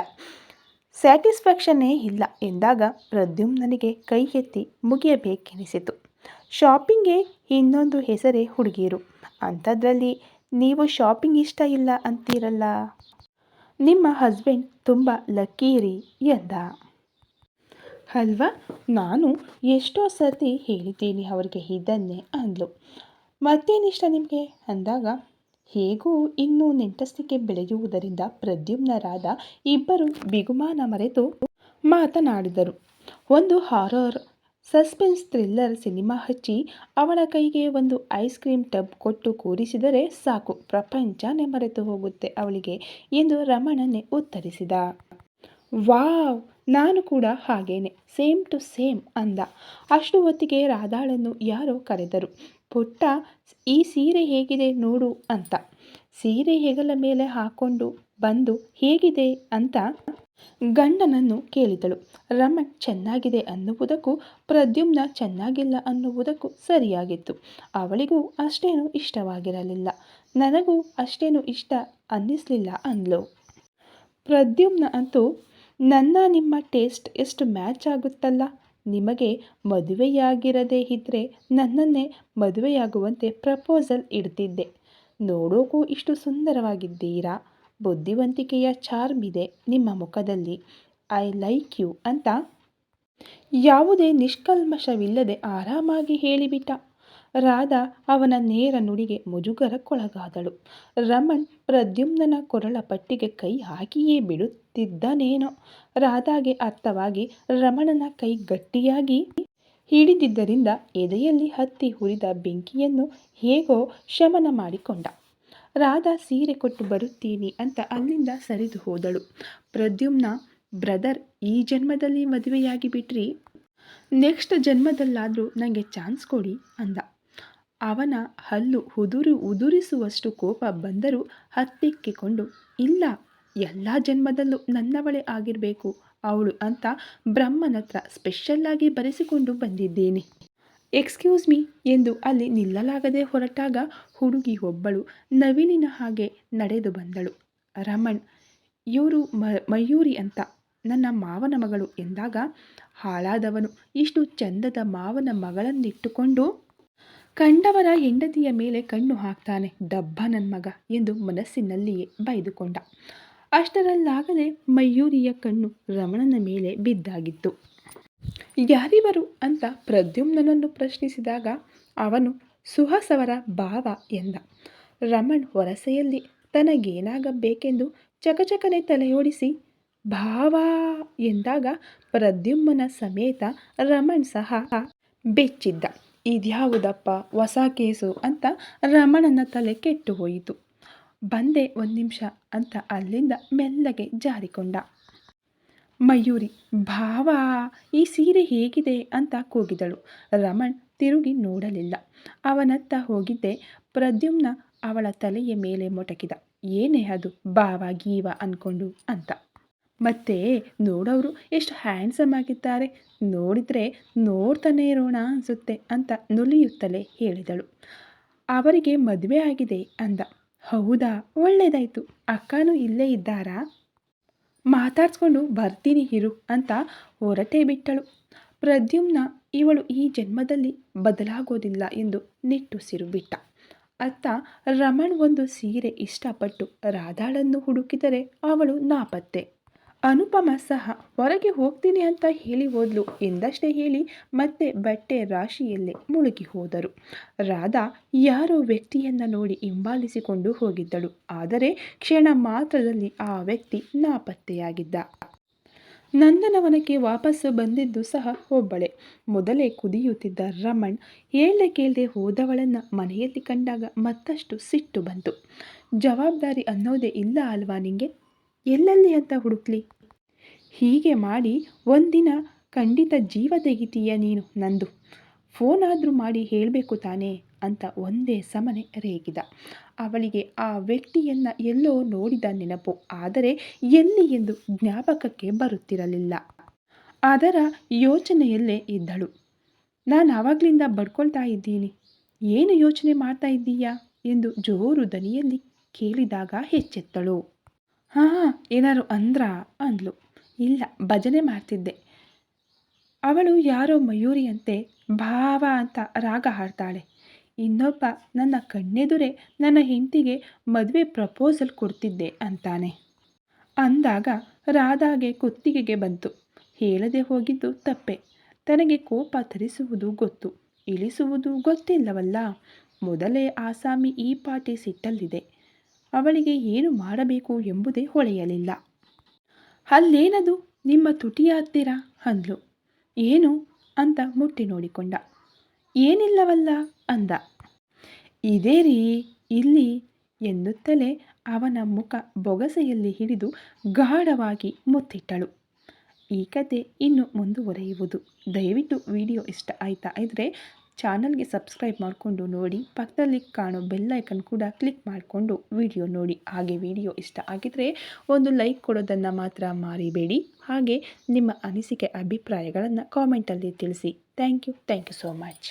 ಸ್ಯಾಟಿಸ್ಫ್ಯಾಕ್ಷನ್ನೇ ಇಲ್ಲ ಎಂದಾಗ ಪ್ರದ್ಯುಮ್ನನಿಗೆ ಕೈ ಎತ್ತಿ ಮುಗಿಯಬೇಕೆನಿಸಿತು. ಶಾಪಿಂಗ್ಗೆ ಇನ್ನೊಂದು ಹೆಸರೇ ಹುಡುಗಿಯರು ಅಂಥದ್ರಲ್ಲಿ ನೀವು ಶಾಪಿಂಗ್ ಇಷ್ಟ ಇಲ್ಲ ಅಂತೀರಲ್ಲ? ನಿಮ್ಮ ಹಸ್ಬೆಂಡ್ ತುಂಬ ಲಕ್ಕೀರಿ ಎಂದ. ಅಲ್ವಾ? ನಾನು ಎಷ್ಟೋ ಸರ್ತಿ ಹೇಳಿದ್ದೀನಿ ಅವ್ರಿಗೆ ಇದನ್ನೇ ಅಂದಳು ಮತ್ತೇನಿಷ್ಟ ನಿಮಗೆ? ಅಂದಾಗ, ಹೇಗೂ ಇನ್ನೂ ನೆಂಟಸ್ತಿಕೆ ಬೆಳೆಯುವುದರಿಂದ ಪ್ರದ್ಯುಮ್ನರಾದ ಇಬ್ಬರು ಬಿಗುಮಾನ ಮರೆತು ಮಾತನಾಡಿದರು. ಒಂದು ಹಾರರ್, ಸಸ್ಪೆನ್ಸ್ ಥ್ರಿಲ್ಲರ್ ಸಿನಿಮಾ ಹಚ್ಚಿ ಅವಳ ಕೈಗೆ ಒಂದು ಐಸ್ ಕ್ರೀಮ್ ಟಬ್ ಕೊಟ್ಟು ಕೂರಿಸಿದರೆ ಸಾಕು. ಪ್ರಪಂಚನೇ ಮರೆತು ಹೋಗುತ್ತೆ ಅವಳಿಗೆ ಎಂದು ರಮಣನೇ ಉತ್ತರಿಸಿದ. ವಾವ್! ನಾನು ಕೂಡ ಹಾಗೇನೆ, ಸೇಮ್ ಟು ಸೇಮ್ ಅಂದ. ಅಷ್ಟು ಹೊತ್ತಿಗೆ ರಾಧಾಳನ್ನು ಯಾರೋ ಕರೆದರು. ಪುಟ್ಟ, ಈ ಸೀರೆ ಹೇಗಿದೆ ನೋಡು ಅಂತ. ಸೀರೆ ಹೆಗಲ ಮೇಲೆ ಹಾಕೊಂಡು ಬಂದು ಹೇಗಿದೆ ಅಂತ ಗಂಡನನ್ನು ಕೇಳಿದಳು. ರಮಣ್ ಚೆನ್ನಾಗಿದೆ ಅನ್ನುವುದಕ್ಕೂ, ಪ್ರದ್ಯುಮ್ನ ಚೆನ್ನಾಗಿಲ್ಲ ಅನ್ನುವುದಕ್ಕೂ ಸರಿಯಾಗಿತ್ತು. ಅವಳಿಗೂ ಅಷ್ಟೇನು ಇಷ್ಟವಾಗಿರಲಿಲ್ಲ. ನನಗೂ ಅಷ್ಟೇನೂ ಇಷ್ಟ ಅನ್ನಿಸ್ಲಿಲ್ಲ ಅಂದ್ಲು. ಪ್ರದ್ಯುಮ್ನ ಅಂತೂ ನನ್ನ ನಿಮ್ಮ ಟೇಸ್ಟ್ ಎಷ್ಟು ಮ್ಯಾಚ್ ಆಗುತ್ತಲ್ಲ? ನಿಮಗೆ ಮದುವೆಯಾಗಿರದೇ ಇದ್ದರೆ ನನ್ನನ್ನೇ ಮದುವೆಯಾಗುವಂತೆ ಪ್ರಪೋಸಲ್ ಇಡ್ತಿದ್ದೆ. ನೋಡೋಕ್ಕೂ ಇಷ್ಟು ಸುಂದರವಾಗಿದ್ದೀರಾ? ಬುದ್ಧಿವಂತಿಕೆಯ ಚಾರ್ಮ್ ಇದೆ ನಿಮ್ಮ ಮುಖದಲ್ಲಿ. ಐ ಲೈಕ್ ಯು ಅಂತ? ಯಾವುದೇ ನಿಷ್ಕಲ್ಮಶವಿಲ್ಲದೆ ಆರಾಮಾಗಿ ಹೇಳಿಬಿಟ್ಟ. ರಾಧಾ ಅವನ ನೇರ ನುಡಿಗೆ ಮುಜುಗರಕ್ಕೊಳಗಾದಳು. ರಮಣ್ ಪ್ರದ್ಯುಮ್ನನ ಕೊರಳ ಪಟ್ಟಿಗೆ ಕೈ ಹಾಕಿಯೇ ಬಿಡುತ್ತಿದ್ದನೇನೋ. ರಾಧಾಗೆ ಅರ್ಥವಾಗಿ ರಮಣನ ಕೈ ಗಟ್ಟಿಯಾಗಿ ಹಿಡಿದಿದ್ದರಿಂದ ಎದೆಯಲ್ಲಿ ಹತ್ತಿ ಹುರಿದ ಬೆಂಕಿಯನ್ನು ಹೇಗೋ ಶಮನ ಮಾಡಿಕೊಂಡ. ರಾಧಾ, ಸೀರೆ ಕೊಟ್ಟು ಬರುತ್ತೀನಿ ಅಂತ ಅಲ್ಲಿಂದ ಸರಿದು ಹೋದಳು. ಪ್ರದ್ಯುಮ್ನ, ಬ್ರದರ್, ಈ ಜನ್ಮದಲ್ಲಿ ಮದುವೆಯಾಗಿ ಬಿಟ್ರಿ ನೆಕ್ಸ್ಟ್ ಜನ್ಮದಲ್ಲಾದರೂ ನನಗೆ ಚಾನ್ಸ್ ಕೊಡಿ, ಅಂದ. ಅವನ ಹಲ್ಲು ಉದುರು ಉದುರಿಸುವಷ್ಟು ಕೋಪ ಬಂದರೂ ಹತ್ತಿಕ್ಕಿಕೊಂಡು, ಇಲ್ಲ, ಎಲ್ಲ ಜನ್ಮದಲ್ಲೂ ನನ್ನವಳೇ ಆಗಿರಬೇಕು, ಅವಳು ಅಂತ ಬ್ರಹ್ಮನತ್ರ ಸ್ಪೆಷಲ್ಲಾಗಿ ಬರೆಸಿಕೊಂಡು ಬಂದಿದ್ದೇನೆ. ಎಕ್ಸ್ಕ್ಯೂಸ್ ಮೀ ಎಂದು ಅಲ್ಲಿ ನಿಲ್ಲಲಾಗದೆ ಹೊರಟಾಗ ಹುಡುಗಿ ಒಬ್ಬಳು ನವಿಲಿನ ಹಾಗೆ ನಡೆದು ಬಂದಳು. ರಮಣ್, ಇವರು ಮಯೂರಿ ಅಂತ, ನನ್ನ ಮಾವನ ಮಗಳು ಎಂದಾಗ ಹಾಳಾದವನು ಇಷ್ಟು ಚಂದದ ಮಾವನ ಮಗಳನ್ನಿಟ್ಟುಕೊಂಡು ಕಂಡವರ ಹೆಂಡತಿಯ ಮೇಲೆ ಕಣ್ಣು ಹಾಕ್ತಾನೆ. ಡಬ್ಬ ನನ್ನ ಮಗ ಎಂದು ಮನಸ್ಸಿನಲ್ಲಿಯೇ ಬೈದುಕೊಂಡ. ಅಷ್ಟರಲ್ಲಾಗಲೇ ಮಯೂರಿಯ ಕಣ್ಣು ರಮಣನ ಮೇಲೆ ಬಿದ್ದಾಗಿತ್ತು. ಯಾರಿವರು ಅಂತ ಪ್ರದ್ಯುಮ್ನನನ್ನು ಪ್ರಶ್ನಿಸಿದಾಗ ಅವನು ಸುಹಾಸವರ ಭಾವ ಎಂದ. ರಮಣ್ ಹೊರಸೆಯಲ್ಲಿ ತನಗೇನಾಗಬೇಕೆಂದು ಚಕಚಕನೆ ತಲೆಯೋಡಿಸಿ, ಭಾವ ಎಂದಾಗ ಪ್ರದ್ಯುಮ್ನ ಸಮೇತ ರಮಣ್ ಸಹ ಬೆಚ್ಚಿದ್ದ. ಇದ್ಯಾವುದಪ್ಪ ಹೊಸ ಕೇಸು ಅಂತ ರಮಣನ ತಲೆ ಕೆಟ್ಟು ಹೋಯಿತು ಬಂದೆ ಒಂದು ನಿಮಿಷ ಅಂತ ಅಲ್ಲಿಂದ ಮೆಲ್ಲಗೆ ಜಾರಿಕೊಂಡ. ಮಯೂರಿ, ಭಾವ, ಈ ಸೀರೆ ಹೇಗಿದೆ? ಅಂತ ಕೂಗಿದಳು. ರಮಣ್ ತಿರುಗಿ ನೋಡಲಿಲ್ಲ. ಅವನತ್ತ ಹೋಗಿದ್ದೆ ಪ್ರದ್ಯುಮ್ನ ಅವಳ ತಲೆಯ ಮೇಲೆ ಮೊಟಕಿದ. ಏನೇ ಅದು, ಭಾವ, ಗೀವ ಅಂದ್ಕೊಂಡು ಅಂತ. ಮತ್ತೆ ನೋಡೋರು ಎಷ್ಟು ಹ್ಯಾಂಡ್ಸಮ್ ಆಗಿದ್ದಾರೆ. ನೋಡಿದರೆ ನೋಡ್ತಾನೆ ಇರೋಣ ಅನಿಸುತ್ತೆ ಅಂತ ನುಲಿಯುತ್ತಲೇ ಹೇಳಿದಳು. ಅವರಿಗೆ ಮದುವೆ ಆಗಿದೆ ಅಂದ. ಹೌದಾ, ಒಳ್ಳೇದಾಯಿತು. ಅಕ್ಕನೂ ಇಲ್ಲೇ ಇದ್ದಾರಾ? ಮಾತಾಡ್ಸ್ಕೊಂಡು ಬರ್ತೀನಿ ಇರು ಅಂತ ಹೊರಟೇ ಬಿಟ್ಟಳು. ಪ್ರದ್ಯುಮ್ನ ಇವಳು ಈ ಜನ್ಮದಲ್ಲಿ ಬದಲಾಗೋದಿಲ್ಲ ಎಂದು ನಿಟ್ಟುಸಿರು ಬಿಟ್ಟ. ಅತ್ತ ರಮಣ್ ಒಂದು ಸೀರೆ ಇಷ್ಟಪಟ್ಟು ರಾಧಾಳನ್ನು ಹುಡುಕಿದರೆ ಅವಳು ನಾಪತ್ತೆ. ಅನುಪಮ ಸಹ ಹೊರಗೆ ಹೋಗ್ತೀನಿ ಅಂತ ಹೇಳಿ ಹೋದ್ಲು. ಎಂದಷ್ಟೇ ಹೇಳಿ ಮತ್ತೆ ಬಟ್ಟೆ ರಾಶಿಯಲ್ಲೇ ಮುಳುಗಿ ಹೋದರು. ರಾಧಾ ಯಾರೋ ವ್ಯಕ್ತಿಯನ್ನ ನೋಡಿ ಹಿಂಬಾಲಿಸಿಕೊಂಡು ಹೋಗಿದ್ದಳು. ಆದರೆ ಕ್ಷಣ ಮಾತ್ರದಲ್ಲಿ ಆ ವ್ಯಕ್ತಿ ನಾಪತ್ತೆಯಾಗಿದ್ದ. ನಂದನವನಕ್ಕೆ ವಾಪಸ್ಸು ಬಂದಿದ್ದು ಸಹ ಒಬ್ಬಳೆ. ಮೊದಲೇ ಕುದಿಯುತ್ತಿದ್ದ ರಮಣ್ ಹೇಳದೆ ಕೇಳದೆ ಹೋದವಳನ್ನು ಮನೆಯಲ್ಲಿ ಕಂಡಾಗ ಮತ್ತಷ್ಟು ಸಿಟ್ಟು ಬಂತು. ಜವಾಬ್ದಾರಿ ಅನ್ನೋದೇ ಇಲ್ಲ ಅಲ್ವಾ ನಿಂಗೆ? ಎಲ್ಲೆಲ್ಲಿ ಅಂತ ಹುಡುಕ್ಲಿ? ಹೀಗೆ ಮಾಡಿ ಒಂದಿನ ಖಂಡಿತ ಜೀವ ತೆಗಿತೀಯ ನೀನು ನಂದು. ಫೋನ್ ಆದರೂ ಮಾಡಿ ಹೇಳಬೇಕು ತಾನೇ ಅಂತ ಒಂದೇ ಸಮನೆ ರೇಗಿದ. ಅವಳಿಗೆ ಆ ವ್ಯಕ್ತಿಯನ್ನು ಎಲ್ಲೋ ನೋಡಿದ ನೆನಪು. ಆದರೆ ಎಲ್ಲಿ ಎಂದು ಜ್ಞಾಪಕಕ್ಕೆ ಬರುತ್ತಿರಲಿಲ್ಲ. ಅದರ ಯೋಚನೆಯಲ್ಲೇ ಇದ್ದಳು. ನಾನು ಆವಾಗಲಿಂದ ಬಡ್ಕೊಳ್ತಾ ಇದ್ದೀನಿ. ಏನು ಯೋಚನೆ ಮಾಡ್ತಾ ಇದ್ದೀಯಾ? ಎಂದು ಜೋರು ದನಿಯಲ್ಲಿ ಕೇಳಿದಾಗ ಹೆಚ್ಚೆತ್ತಳು. ಹಾಂ ಏನಾರು ಅಂದ್ರ? ಅಂದ್ಲು. ಇಲ್ಲ, ಭಜನೆ ಮಾಡ್ತಿದ್ದೆ. ಅವಳು ಯಾರೋ ಮಯೂರಿಯಂತೆ ಭಾವ ಅಂತ ರಾಗ ಹಾಡ್ತಾಳೆ. ಇನ್ನೊಬ್ಬ ನನ್ನ ಕಣ್ಣೆದುರೇ ನನ್ನ ಹೆಂಡತಿಗೆ ಮದುವೆ ಪ್ರಪೋಸಲ್ ಕೊಡ್ತಿದ್ದೆ ಅಂತಾನೆ. ಅಂದಾಗ ರಾಧಾಗೆ ಕುತ್ತಿಗೆಗೆ ಬಂತು. ಹೇಳದೆ ಹೋಗಿದ್ದು ತಪ್ಪೆ. ತನಗೆ ಕೋಪ ತರಿಸುವುದು ಗೊತ್ತು. ಇಳಿಸುವುದು ಗೊತ್ತಿಲ್ಲವಲ್ಲ. ಮೊದಲೇ ಆಸಾಮಿ ಈ ಪಾಟಿ ಸಿಟ್ಟಲ್ಲಿದೆ. ಅವಳಿಗೆ ಏನು ಮಾಡಬೇಕು ಎಂಬುದೇ ಹೊಳೆಯಲಿಲ್ಲ. ಅಲ್ಲೇನದು? ನಿಮ್ಮ ತುಟಿಯ ಹತ್ತಿರ ಅಂದ್ಲು. ಏನು? ಅಂತ ಮುಟ್ಟಿ ನೋಡಿಕೊಂಡ. ಏನಿಲ್ಲವಲ್ಲ? ಅಂದ. ಇದೇ ರೀ, ಇಲ್ಲಿ ಎನ್ನುತ್ತಲೇ ಅವನ ಮುಖ ಬೊಗಸೆಯಲ್ಲಿ ಹಿಡಿದು ಗಾಢವಾಗಿ ಮುತ್ತಿಟ್ಟಳು. ಈ ಕತೆ ಇನ್ನು ಮುಂದುವರೆಯುವುದು. ದಯವಿಟ್ಟು ವಿಡಿಯೋ ಇಷ್ಟ ಆಯ್ತಾ ಇದ್ದರೆ ಚಾನಲ್ಗೆ ಸಬ್ಸ್ಕ್ರೈಬ್ ಮಾಡಿಕೊಂಡು ನೋಡಿ, ಪಕ್ಕದಲ್ಲಿ ಕಾಣೋ ಬೆಲ್ಲೈಕನ್ ಕೂಡ ಕ್ಲಿಕ್ ಮಾಡಿಕೊಂಡು ವಿಡಿಯೋ ನೋಡಿ. ಹಾಗೆ ವಿಡಿಯೋ ಇಷ್ಟ ಆಗಿದ್ದರೆ ಒಂದು ಲೈಕ್ ಕೊಡೋದನ್ನು ಮಾತ್ರ ಮಾರಿಬೇಡಿ. ಹಾಗೆ ನಿಮ್ಮ ಅನಿಸಿಕೆ, ಅಭಿಪ್ರಾಯಗಳನ್ನು ಕಾಮೆಂಟಲ್ಲಿ ತಿಳಿಸಿ. Thank you thank you so much